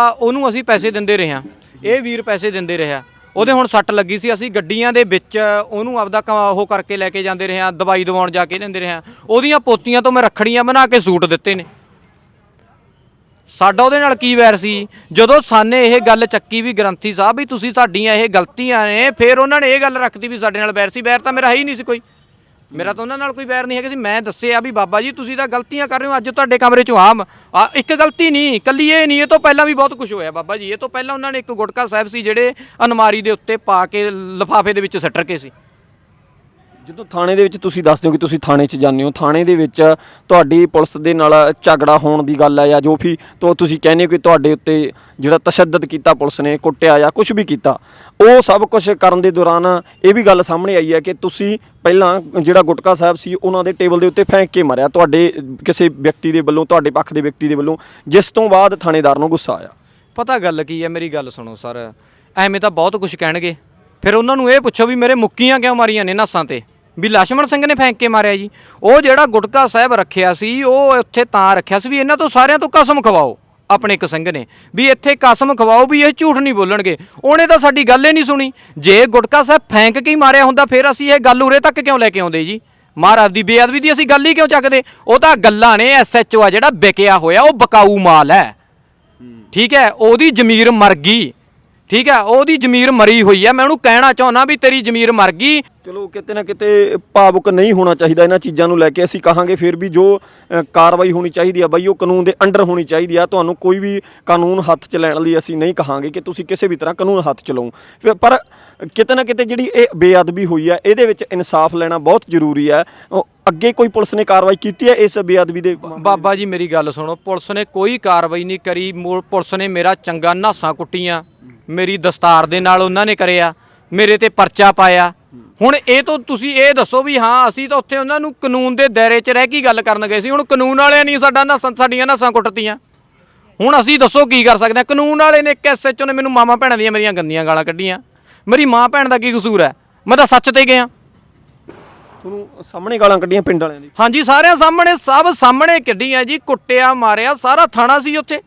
Speaker 1: ਉਹਨੂੰ ਅਸੀਂ ਪੈਸੇ ਦਿੰਦੇ ਰਹੇ ਹਾਂ। ਇਹ ਵੀਰ ਪੈਸੇ ਦਿੰਦੇ ਰਿਹਾ ਉਹਦੇ ਹੁਣ ਸੱਟ ਲੱਗੀ ਸੀ, ਅਸੀਂ ਗੱਡੀਆਂ ਦੇ ਵਿੱਚ ਉਹਨੂੰ ਆਪਦਾ ਕ- ਉਹ ਕਰਕੇ ਲੈ ਕੇ ਜਾਂਦੇ ਰਹੇ ਹਾਂ, ਦਵਾਈ ਦਵਾਉਣ ਜਾ ਕੇ ਦਿੰਦੇ ਰਹੇ ਹਾਂ। ਉਹਦੀਆਂ ਪੋਤੀਆਂ ਤੋਂ ਮੈਂ ਰੱਖੜੀਆਂ ਬਣਾ ਕੇ ਸੂਟ ਦਿੱਤੇ ਨੇ। ਸਾਡਾ ਉਹਦੇ ਨਾਲ ਕੀ ਵੈਰ ਸੀ? ਜਦੋਂ ਸਾਨੇ ਇਹ ਗੱਲ ਚੱਕੀ ਵੀ ਗ੍ਰੰਥੀ ਸਾਹਿਬ ਵੀ ਤੁਸੀਂ ਸਾਡੀਆਂ ਇਹ ਗਲਤੀਆਂ ਨੇ, ਫਿਰ ਉਹਨਾਂ ਨੇ ਇਹ ਗੱਲ ਰੱਖਦੀ ਵੀ ਸਾਡੇ ਨਾਲ ਵੈਰ ਸੀ। ਵੈਰ ਤਾਂ ਮੇਰਾ ਹੈ ਹੀ ਨਹੀਂ ਸੀ ਕੋਈ। ਮੇਰਾ ਤਾਂ ਉਹਨਾਂ ਨਾਲ ਕੋਈ ਵੈਰ ਨਹੀਂ ਹੈਗਾ ਸੀ ਮੈਂ ਦੱਸਿਆ ਵੀ ਬਾਬਾ ਜੀ, ਤੁਸੀਂ ਤਾਂ ਗਲਤੀਆਂ ਕਰ ਰਹੇ ਹੋ। ਅੱਜ ਤੁਹਾਡੇ ਕਮਰੇ ਚੋਂ ਆਮ। ਆ, ਇੱਕ ਗਲਤੀ ਨਹੀਂ ਕੱਲੀ ਇਹ ਨਹੀਂ, ਇਹ ਤੋਂ ਪਹਿਲਾਂ ਵੀ ਬਹੁਤ ਕੁਝ ਹੋਇਆ ਬਾਬਾ ਜੀ। ਇਹ ਤੋਂ ਪਹਿਲਾਂ ਉਹਨਾਂ ਨੇ ਇੱਕ ਗੁਟਕਾ ਸਾਹਿਬ ਸੀ ਜਿਹੜੇ ਅਨਮਾਰੀ ਦੇ ਉੱਤੇ ਪਾ ਕੇ ਲਫਾਫੇ ਦੇ ਵਿੱਚ ਸੱਟਰ ਕੇ ਸੀ।
Speaker 2: ਜਦੋਂ ਥਾਣੇ ਦੇ ਵਿੱਚ ਤੁਸੀਂ ਦੱਸਦੇ ਹੋ ਕਿ ਤੁਸੀਂ ਥਾਣੇ 'ਚ ਜਾਂਦੇ ਹੋ, ਥਾਣੇ ਦੇ ਵਿੱਚ ਤੁਹਾਡੀ ਪੁਲਿਸ ਦੇ ਨਾਲ ਝਗੜਾ ਹੋਣ ਦੀ ਗੱਲ ਹੈ ਜਾਂ ਜੋ ਵੀ, ਤੋ ਤੁਸੀਂ ਕਹਿੰਦੇ ਹੋ ਕਿ ਤੁਹਾਡੇ ਉੱਤੇ ਜਿਹੜਾ ਤਸ਼ੱਦਦ ਕੀਤਾ ਪੁਲਿਸ ਨੇ, ਕੁੱਟਿਆ ਜਾਂ ਕੁਝ ਵੀ ਕੀਤਾ, ਉਹ ਸਭ ਕੁਝ ਕਰਨ ਦੇ ਦੌਰਾਨ ਇਹ ਵੀ ਗੱਲ ਸਾਹਮਣੇ ਆਈ ਹੈ ਕਿ ਤੁਸੀਂ ਪਹਿਲਾਂ ਜਿਹੜਾ ਗੁਟਕਾ ਸਾਹਿਬ ਸੀ, ਉਹਨਾਂ ਦੇ ਟੇਬਲ ਦੇ ਉੱਤੇ ਫੈਂਕ ਕੇ ਮਾਰਿਆ, ਤੁਹਾਡੇ ਕਿਸੇ ਵਿਅਕਤੀ ਦੇ ਵੱਲੋਂ, ਤੁਹਾਡੇ ਪੱਖ ਦੇ ਵਿਅਕਤੀ ਦੇ ਵੱਲੋਂ, ਜਿਸ ਤੋਂ ਬਾਅਦ ਥਾਣੇਦਾਰ ਨੂੰ ਗੁੱਸਾ ਆਇਆ।
Speaker 1: ਪਤਾ ਗੱਲ ਕੀ ਹੈ ਮੇਰੀ ਗੱਲ ਸੁਣੋ ਸਰ, ਐਵੇਂ ਤਾਂ ਬਹੁਤ ਕੁਝ ਕਹਿਣਗੇ, ਫਿਰ ਉਹਨਾਂ ਨੂੰ ਇਹ ਪੁੱਛੋ ਵੀ ਮੇਰੇ ਮੁੱਕੀਆਂ ਕਿਉਂ ਮਾਰੀਆਂ ਨੇ ਨਸਾਂ ਤੇ? ਵੀ ਲਛਮਣ ਸਿੰਘ ਨੇ ਫੈਂਕ ਕੇ ਮਾਰਿਆ ਜੀ। ਉਹ ਜਿਹੜਾ ਗੁਟਕਾ ਸਾਹਿਬ ਰੱਖਿਆ ਸੀ, ਉਹ ਇੱਥੇ ਤਾਂ ਰੱਖਿਆ ਸੀ ਵੀ ਇਹਨਾਂ ਤੋਂ ਸਾਰਿਆਂ ਤੋਂ ਕਸਮ ਖਵਾਓ, ਆਪਣੇ ਇੱਕ ਸਿੰਘ ਨੇ। ਵੀ ਇੱਥੇ ਕਸਮ ਖਵਾਓ ਵੀ ਇਹ ਝੂਠ ਨਹੀਂ ਬੋਲਣਗੇ। ਉਹਨੇ ਤਾਂ ਸਾਡੀ ਗੱਲ ਹੀ ਨਹੀਂ ਸੁਣੀ। ਜੇ ਗੁਟਕਾ ਸਾਹਿਬ ਫੈਂਕ ਕੇ ਹੀ ਮਾਰਿਆ ਹੁੰਦਾ, ਫਿਰ ਅਸੀਂ ਇਹ ਗੱਲ ਉਰੇ ਤੱਕ ਕਿਉਂ ਲੈ ਕੇ ਆਉਂਦੇ ਜੀ? ਮਹਾਰਾਜ ਦੀ ਬੇਅਦਬੀ ਦੀ ਅਸੀਂ ਗੱਲ ਹੀ ਕਿਉਂ ਚੱਕਦੇ? ਉਹ ਤਾਂ ਗੱਲਾਂ ਨੇ ਐਸਐਚਓ ਆ ਜਿਹੜਾ ਵਿਕਿਆ ਹੋਇਆ, ਉਹ ਬਕਾਊ ਮਾਲ ਹੈ। ਠੀਕ ਹੈ, ਉਹਦੀ ਜ਼ਮੀਰ ਮਰ ਗਈ। ਠੀਕ ਹੈ ਉਹਦੀ ਜ਼ਮੀਰ ਮਰੀ ਹੋਈ ਹੈ। ਮੈਂ ਉਹਨੂੰ ਕਹਿਣਾ ਚਾਹੁੰਦਾ ਵੀ ਤੇਰੀ ਜ਼ਮੀਰ ਮਰ ਗਈ।
Speaker 2: ਚਲੋ ਕਿਤੇ ਨਾ ਕਿਤੇ ਭਾਵੁਕ ਨਹੀਂ ਹੋਣਾ ਚਾਹੀਦਾ ਇਹਨਾਂ ਚੀਜ਼ਾਂ ਨੂੰ ਲੈ ਕੇ। ਅਸੀਂ ਕਹਾਂਗੇ ਫਿਰ ਵੀ ਜੋ ਅ, ਕਾਰਵਾਈ ਹੋਣੀ ਚਾਹੀਦੀ ਆ ਬਈ ਉਹ ਕਾਨੂੰਨ ਦੇ ਅੰਡਰ ਹੋਣੀ ਚਾਹੀਦੀ ਆ। ਤੁਹਾਨੂੰ ਕੋਈ ਵੀ ਕਾਨੂੰਨ ਹੱਥ 'ਚ ਲੈਣ ਲਈ ਅਸੀਂ ਨਹੀਂ ਕਹਾਂਗੇ ਕਿ ਤੁਸੀਂ ਕਿਸੇ ਵੀ ਤਰ੍ਹਾਂ ਕਾਨੂੰਨ ਹੱਥ 'ਚ ਲਓ। ਫਿਰ- ਪਰ ਕਿਤੇ ਨਾ ਕਿਤੇ ਜਿਹੜੀ ਇਹ ਬੇਅਦਬੀ ਹੋਈ ਆ ਇਹਦੇ ਵਿੱਚ ਇਨਸਾਫ ਲੈਣਾ ਬਹੁਤ ਜ਼ਰੂਰੀ ਹੈ ਉਹ ਅੱਗੇ ਕੋਈ ਪੁਲਿਸ ਨੇ ਕਾਰਵਾਈ ਕੀਤੀ ਹੈ ਇਸ ਬੇਅਦਬੀ ਦੇ
Speaker 1: ਬਾਬਾ ਜੀ ਮੇਰੀ ਗੱਲ ਸੁਣੋ। ਪੁਲਿਸ ਨੇ ਕੋਈ ਕਾਰਵਾਈ ਨਹੀਂ ਕਰੀ। ਪੁਲਿਸ ਨੇ ਮੇਰਾ ਚੰਗਾ ਨਾਸਾਂ ਕੁੱਟੀਆਂ। ਮੇਰੀ ਦਸਤਾਰ ਦੇ ਨਾਲ ਉਹਨਾਂ ਨੇ ਕਰਿਆ ਮੇਰੇ ਤੇ ਪਰਚਾ ਪਾਇਆ। ਹੁਣ ਇਹ ਤੋਂ ਤੁਸੀਂ ਇਹ ਦੱਸੋ ਵੀ ਹਾਂ ਅਸੀਂ ਤਾਂ ਉੱਥੇ ਉਹਨਾਂ ਨੂੰ ਕਾਨੂੰਨ ਦੇ ਦਾਇਰੇ 'ਚ ਰਹਿ ਕੇ ਗੱਲ ਕਰਨ ਗਏ ਸੀ। ਹੁਣ ਕਾਨੂੰਨ ਵਾਲਿਆਂ ਨਹੀਂ ਸਾਡਾ ਨਾਸਾਂ ਸਾਡੀਆਂ ਨਾਸਾਂ ਕੁੱਟਤੀਆਂ। ਹੁਣ ਅਸੀਂ ਦੱਸੋ ਕੀ ਕਰ ਸਕਦੇ ਹਾਂ? ਕਾਨੂੰਨ ਵਾਲੇ ਨੇ ਇੱਕ ਐਸਐਚਓ ਨੇ ਮੈਨੂੰ ਮਾਮਾ ਭੈਣਾਂ ਦੀਆਂ ਮੇਰੀਆਂ ਗੰਦੀਆਂ ਗਾਲਾਂ ਕੱਢੀਆਂ। ਮੇਰੀ ਮਾਂ ਭੈਣ ਦਾ ਕੀ ਕਸੂਰ ਹੈ? ਮੈਂ ਤਾਂ ਸੱਚ ਤੇ ਗਿਆ।
Speaker 2: ਤੁਹਾਨੂੰ ਸਾਹਮਣੇ ਗਾਲਾਂ ਕੱਢੀਆਂ ਪਿੰਡ ਵਾਲਿਆਂ ਦੀ?
Speaker 1: ਹਾਂਜੀ ਸਾਰਿਆਂ ਸਾਹਮਣੇ ਸਭ ਸਾਹਮਣੇ ਕੱਢੀਆਂ ਜੀ ਕੁੱਟਿਆ ਮਾਰਿਆ ਸਾਰਾ ਥਾਣਾ ਸੀ ਉੱਥੇ।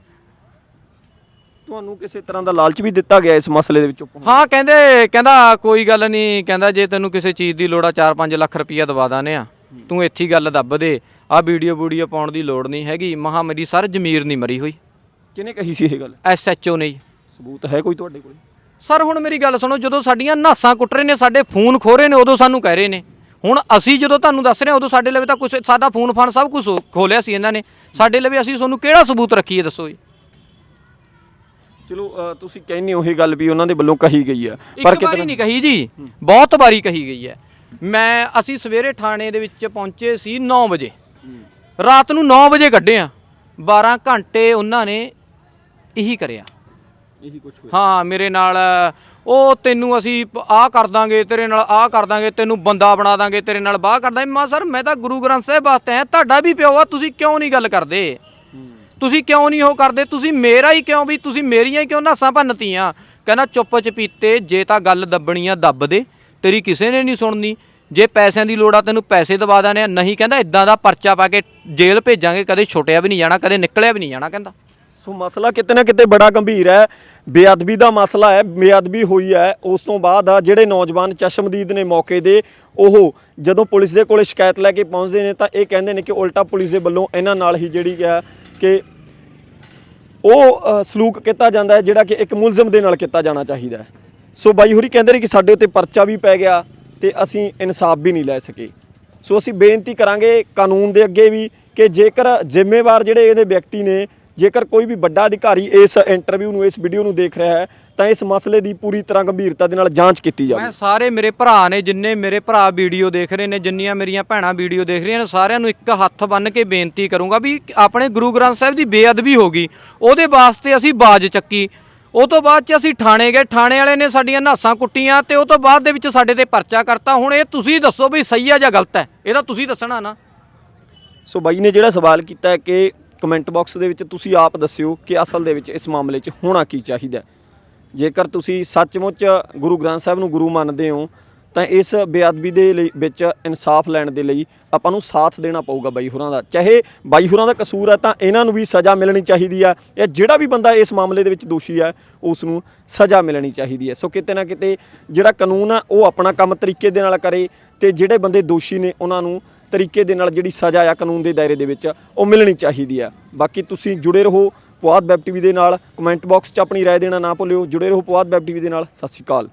Speaker 2: ਤੁਹਾਨੂੰ ਕਿਸੇ ਤਰ੍ਹਾਂ ਦਾ ਲਾਲਚ ਵੀ ਦਿੱਤਾ ਗਿਆ ਇਸ ਮਸਲੇ ਦੇ ਵਿੱਚ?
Speaker 1: ਹਾਂ ਕਹਿੰਦੇ ਕਹਿੰਦਾ ਕੋਈ ਗੱਲ ਨਹੀਂ ਕਹਿੰਦਾ ਜੇ ਤੈਨੂੰ ਕਿਸੇ ਚੀਜ਼ ਦੀ ਲੋੜ ਆ 4-5 ਲੱਖ ਰੁਪਈਆ ਦਵਾ ਦਾਨੇ ਆ। ਤੂੰ ਇੱਥੇ ਗੱਲ ਦੱਬ ਦੇ। ਆ ਵੀਡੀਓ ਵੀਡੀਓ ਪਾਉਣ ਦੀ ਲੋੜ ਨਹੀਂ ਹੈਗੀ। ਮਹਾ ਮੇਰੀ ਸਰ ਜ਼ਮੀਰ ਨਹੀਂ ਮਰੀ ਹੋਈ।
Speaker 2: ਕਿਹਨੇ ਕਹੀ ਸੀ ਇਹ ਗੱਲ?
Speaker 1: ਐਸਐਚਓ ਨੇ ਜੀ।
Speaker 2: ਸਬੂਤ ਹੈ ਕੋਈ ਤੁਹਾਡੇ ਕੋਲ?
Speaker 1: ਸਰ ਹੁਣ ਮੇਰੀ ਗੱਲ ਸੁਣੋ ਜਦੋਂ ਸਾਡੀਆਂ ਨਾਸਾਂ ਕੁੱਟ ਰਹੇ ਨੇ ਸਾਡੇ ਫੋਨ ਖੋ ਰਹੇ ਨੇ ਉਦੋਂ ਸਾਨੂੰ ਕਹਿ ਰਹੇ ਨੇ। ਹੁਣ ਅਸੀਂ ਜਦੋਂ ਤੁਹਾਨੂੰ ਦੱਸ ਰਹੇ ਹਾਂ ਉਦੋਂ ਸਾਡੇ ਲਈ ਤਾਂ ਕੁਝ ਸਾਡਾ ਫੋਨ ਫਾਨ ਸਭ ਕੁਝ ਖੋਲਿਆ ਸੀ ਇਹਨਾਂ ਨੇ। ਸਾਡੇ ਲਈ ਅਸੀਂ ਤੁਹਾਨੂੰ ਕਿਹੜਾ ਸਬੂਤ ਰੱਖੀਏ ਦੱਸੋ ਜੀ।
Speaker 2: ਚਲੋ ਅ, ਤੁਸੀਂ ਕਹਿੰਦੇ ਹੋ ਇਹ ਗੱਲ ਵੀ ਉਹਨਾਂ ਦੇ ਵੱਲੋਂ ਕਹੀ ਗਈ ਹੈ
Speaker 1: ਇੱਕ ਵਾਰੀ ਨਹੀਂ ਕਹੀ ਜੀ ਬਹੁਤ ਵਾਰੀ ਕਹੀ ਗਈ ਹੈ। ਮੈਂ ਅਸੀਂ ਸਵੇਰੇ ਥਾਣੇ ਦੇ ਵਿੱਚ ਪਹੁੰਚੇ ਸੀ 9 ਵਜੇ। ਰਾਤ ਨੂੰ 9 ਵਜੇ ਕੱਢੇ ਆ। 12 ਘੰਟੇ ਉਹਨਾਂ ਨੇ ਇਹੀ ਕਰਿਆ।
Speaker 2: ਇਹੀ ਕੁਝ
Speaker 1: ਹਾਂ ਮੇਰੇ ਨਾਲ ਉਹ ਤੈਨੂੰ ਅਸੀਂ ਆਹ ਕਰ ਦਾਂਗੇ ਤੇਰੇ ਨਾਲ ਆਹ ਕਰ ਦਾਂਗੇ ਤੈਨੂੰ ਬੰਦਾ ਬਣਾ ਦਾਂਗੇ ਤੇਰੇ ਨਾਲ ਬਾਹ ਕਰ ਦਾਂਗੇ। ਮਾ ਸਰ ਮੈਂ ਤਾਂ ਗੁਰੂ ਗ੍ਰੰਥ ਸਾਹਿਬ ਵਾਸਤੇ ਆ ਤੁਹਾਡਾ ਵੀ ਪਿਓ ਆ ਤੁਸੀਂ ਕਿਉਂ ਨਹੀਂ ਗੱਲ ਕਰਦੇ? ਤੁਸੀਂ ਕਿਉਂ ਨਹੀਂ ਉਹ ਕਰਦੇ? ਤੁਸੀਂ ਮੇਰਾ ਹੀ ਕਿਉਂ ਵੀ, ਤੁਸੀਂ ਮੇਰੀਆਂ ਹੀ ਕਿਉਂ ਨਾਸਾਂ ਭੰਨਤੀਆਂ? ਕਹਿੰਦਾ, ਚੁੱਪ ਚਪੀਤੇ, ਜੇ ਤਾਂ ਗੱਲ ਦੱਬਣੀ ਆ ਦੱਬ ਦੇ, ਤੇਰੀ ਕਿਸੇ ਨੇ ਨਹੀਂ ਸੁਣਨੀ। ਜੇ ਪੈਸਿਆਂ ਦੀ ਲੋੜ ਆ, ਤੈਨੂੰ ਪੈਸੇ ਦਵਾ ਦਾਨੇ ਆ। ਨਹੀਂ ਕਹਿੰਦਾ ਇਦਾਂ ਦਾ ਪਰਚਾ ਪਾ ਕੇ ਜੇਲ੍ਹ ਭੇਜਾਂਗੇ, ਕਦੇ ਛੁੱਟਿਆ ਵੀ ਨਹੀਂ ਜਾਣਾ, ਕਦੇ ਨਿਕਲਿਆ ਵੀ ਨਹੀਂ ਜਾਣਾ ਕਹਿੰਦਾ।
Speaker 2: ਸੋ ਮਸਲਾ ਕਿਤੇ ਨਾ ਕਿਤੇ ਬੜਾ ਗੰਭੀਰ ਹੈ। ਬੇਅਦਬੀ ਦਾ ਮਸਲਾ ਹੈ, ਬੇਅਦਬੀ ਹੋਈ ਹੈ। ਉਸ ਤੋਂ ਬਾਅਦ ਆ ਜਿਹੜੇ ਨੌਜਵਾਨ ਚਸ਼ਮਦੀਦ ਨੇ ਮੌਕੇ ਦੇ, ਉਹ ਜਦੋਂ ਪੁਲਿਸ ਦੇ ਕੋਲੇ ਸ਼ਿਕਾਇਤ ਲੈ ਕੇ ਪਹੁੰਚਦੇ ਨੇ, ਤਾਂ ਇਹ ਕਹਿੰਦੇ ਨੇ ਕਿ ਉਲਟਾ ਪੁਲਿਸ ਦੇ ਵੱਲੋਂ ਇਹਨਾਂ ਨਾਲ ਹੀ ਜਿਹੜੀ ਹੈ ਕਿ ਉਹ ਸਲੂਕ ਕੀਤਾ ਜਾਂਦਾ ਹੈ, ਜਿਹੜਾ ਕਿ ਇੱਕ ਮੁਲਜ਼ਮ ਦੇ ਨਾਲ ਕੀਤਾ ਜਾਣਾ ਚਾਹੀਦਾ ਹੈ। ਸੋ ਬਾਈ ਹੋਰੀ ਕਹਿੰਦੇ ਨੇ ਕਿ ਸਾਡੇ ਉੱਤੇ ਪਰਚਾ ਵੀ ਪੈ ਗਿਆ ਤੇ ਅਸੀਂ ਇਨਸਾਫ ਵੀ ਨਹੀਂ ਲੈ ਸਕੇ। ਸੋ ਅਸੀਂ ਬੇਨਤੀ ਕਰਾਂਗੇ ਕਾਨੂੰਨ ਦੇ ਅੱਗੇ ਵੀ ਕਿ ਜੇਕਰ ਜ਼ਿੰਮੇਵਾਰ ਜਿਹੜੇ ਇਹਦੇ ਵਿਅਕਤੀ ਨੇ, ਜੇਕਰ ਕੋਈ ਵੀ ਵੱਡਾ ਅਧਿਕਾਰੀ ਇਸ ਇੰਟਰਵਿਊ ਨੂੰ, ਇਸ ਵੀਡੀਓ ਨੂੰ ਦੇਖ ਰਿਹਾ ਹੈ ਤਾਂ ਇਸ ਮਸਲੇ ਦੀ ਪੂਰੀ ਤਰ੍ਹਾਂ ਗੰਭੀਰਤਾ ਦੇ ਨਾਲ ਜਾਂਚ ਕੀਤੀ ਜਾਵੇ।
Speaker 1: ਮੈਂ ਸਾਰੇ ਮੇਰੇ ਭਰਾ ਨੇ ਜਿੰਨੇ ਮੇਰੇ ਭਰਾ ਵੀਡੀਓ ਦੇਖ ਰਹੇ ਨੇ ਜਿੰਨੀਆਂ ਮੇਰੀਆਂ ਭੈਣਾਂ ਵੀਡੀਓ ਦੇਖ ਰਹੀਆਂ ਨੇ ਸਾਰਿਆਂ ਨੂੰ ਇੱਕ ਹੱਥ ਬੰਨ ਕੇ ਬੇਨਤੀ ਕਰੂੰਗਾ ਵੀ ਆਪਣੇ ਗੁਰੂ ਗ੍ਰੰਥ ਸਾਹਿਬ ਦੀ ਬੇਅਦਬੀ ਹੋ ਗਈ। ਉਹਦੇ ਵਾਸਤੇ ਅਸੀਂ ਬਾਜ ਚੱਕੀ। ਉਹ ਤੋਂ ਬਾਅਦ ਚ ਅਸੀਂ ਥਾਣੇ ਗਏ। ਥਾਣੇ ਵਾਲੇ ਨੇ ਸਾਡੀਆਂ ਨਾਸਾਂ ਕੁੱਟੀਆਂ ਤੇ ਉਹ ਤੋਂ ਬਾਅਦ ਦੇ ਵਿੱਚ ਸਾਡੇ ਤੇ ਪਰਚਾ ਕਰਤਾ। ਹੁਣ ਇਹ ਤੁਸੀਂ ਦੱਸੋ ਵੀ ਸਹੀ ਆ ਜਾਂ ਗਲਤ ਹੈ? ਇਹ ਤਾਂ ਤੁਸੀਂ ਦੱਸਣਾ ਨਾ।
Speaker 2: ਸੋ ਬਾਈ ਨੇ ਜਿਹੜਾ ਸਵਾਲ ਕੀਤਾ ਕਿ ਕਮੈਂਟ ਬਾਕਸ ਦੇ ਵਿੱਚ ਤੁਸੀਂ ਆਪ ਦੱਸਿਓ ਕਿ ਅਸਲ ਦੇ ਵਿੱਚ ਇਸ ਮਾਮਲੇ 'ਚ ਹੋਣਾ ਕੀ ਚਾਹੀਦਾ। ਜੇਕਰ ਤੁਸੀਂ ਸੱਚਮੁੱਚ ਗੁਰੂ ਗ੍ਰੰਥ ਸਾਹਿਬ ਨੂੰ ਗੁਰੂ ਮੰਨਦੇ ਹੋ, ਤਾਂ ਇਸ ਬੇਅਦਬੀ ਦੇ ਲਈ, ਵਿੱਚ ਇਨਸਾਫ ਲੈਣ ਦੇ ਲਈ ਆਪਾਂ ਨੂੰ ਸਾਥ ਦੇਣਾ ਪਊਗਾ ਬਾਈ ਹੋਰਾਂ ਦਾ। ਚਾਹੇ ਬਾਈ ਹੋਰਾਂ ਦਾ ਕਸੂਰ ਹੈ, ਤਾਂ ਇਹਨਾਂ ਨੂੰ ਵੀ ਸਜ਼ਾ ਮਿਲਣੀ ਚਾਹੀਦੀ ਆ। ਇਹ ਜਿਹੜਾ ਵੀ ਬੰਦਾ ਇਸ ਮਾਮਲੇ ਦੇ ਵਿੱਚ ਦੋਸ਼ੀ ਹੈ ਉਸ ਨੂੰ ਸਜ਼ਾ ਮਿਲਣੀ ਚਾਹੀਦੀ ਹੈ। ਸੋ ਕਿਤੇ ਨਾ ਕਿਤੇ ਜਿਹੜਾ ਕਾਨੂੰਨ ਆ, ਉਹ ਆਪਣਾ ਕੰਮ ਤਰੀਕੇ ਦੇ ਨਾਲ ਕਰੇ ਤੇ ਜਿਹੜੇ ਬੰਦੇ ਦੋਸ਼ੀ ਨੇ, ਉਹਨਾਂ ਨੂੰ ਤਰੀਕੇ ਦੇ ਨਾਲ ਜਿਹੜੀ ਸਜ਼ਾ ਆ ਕਾਨੂੰਨ ਦੇ ਦਾਇਰੇ ਦੇ ਵਿੱਚ, ਉਹ ਮਿਲਣੀ ਚਾਹੀਦੀ ਆ। ਬਾਕੀ ਤੁਸੀਂ ਜੁੜੇ ਰਹੋ ਪੁਆਧ ਵੈਬ ਟੀਵੀ ਦੇ ਨਾਲ ਕਮੈਂਟ ਬਾਕਸ 'ਚ ਆਪਣੀ رائے ਦੇਣਾ ਨਾ ਭੁੱਲਿਓ ਜੁੜੇ ਰਹੋ ਪੁਆਧ ਵੈਬ ਟੀਵੀ ਦੇ ਨਾਲ ਸਤਿ ਸ਼੍ਰੀ ਅਕਾਲ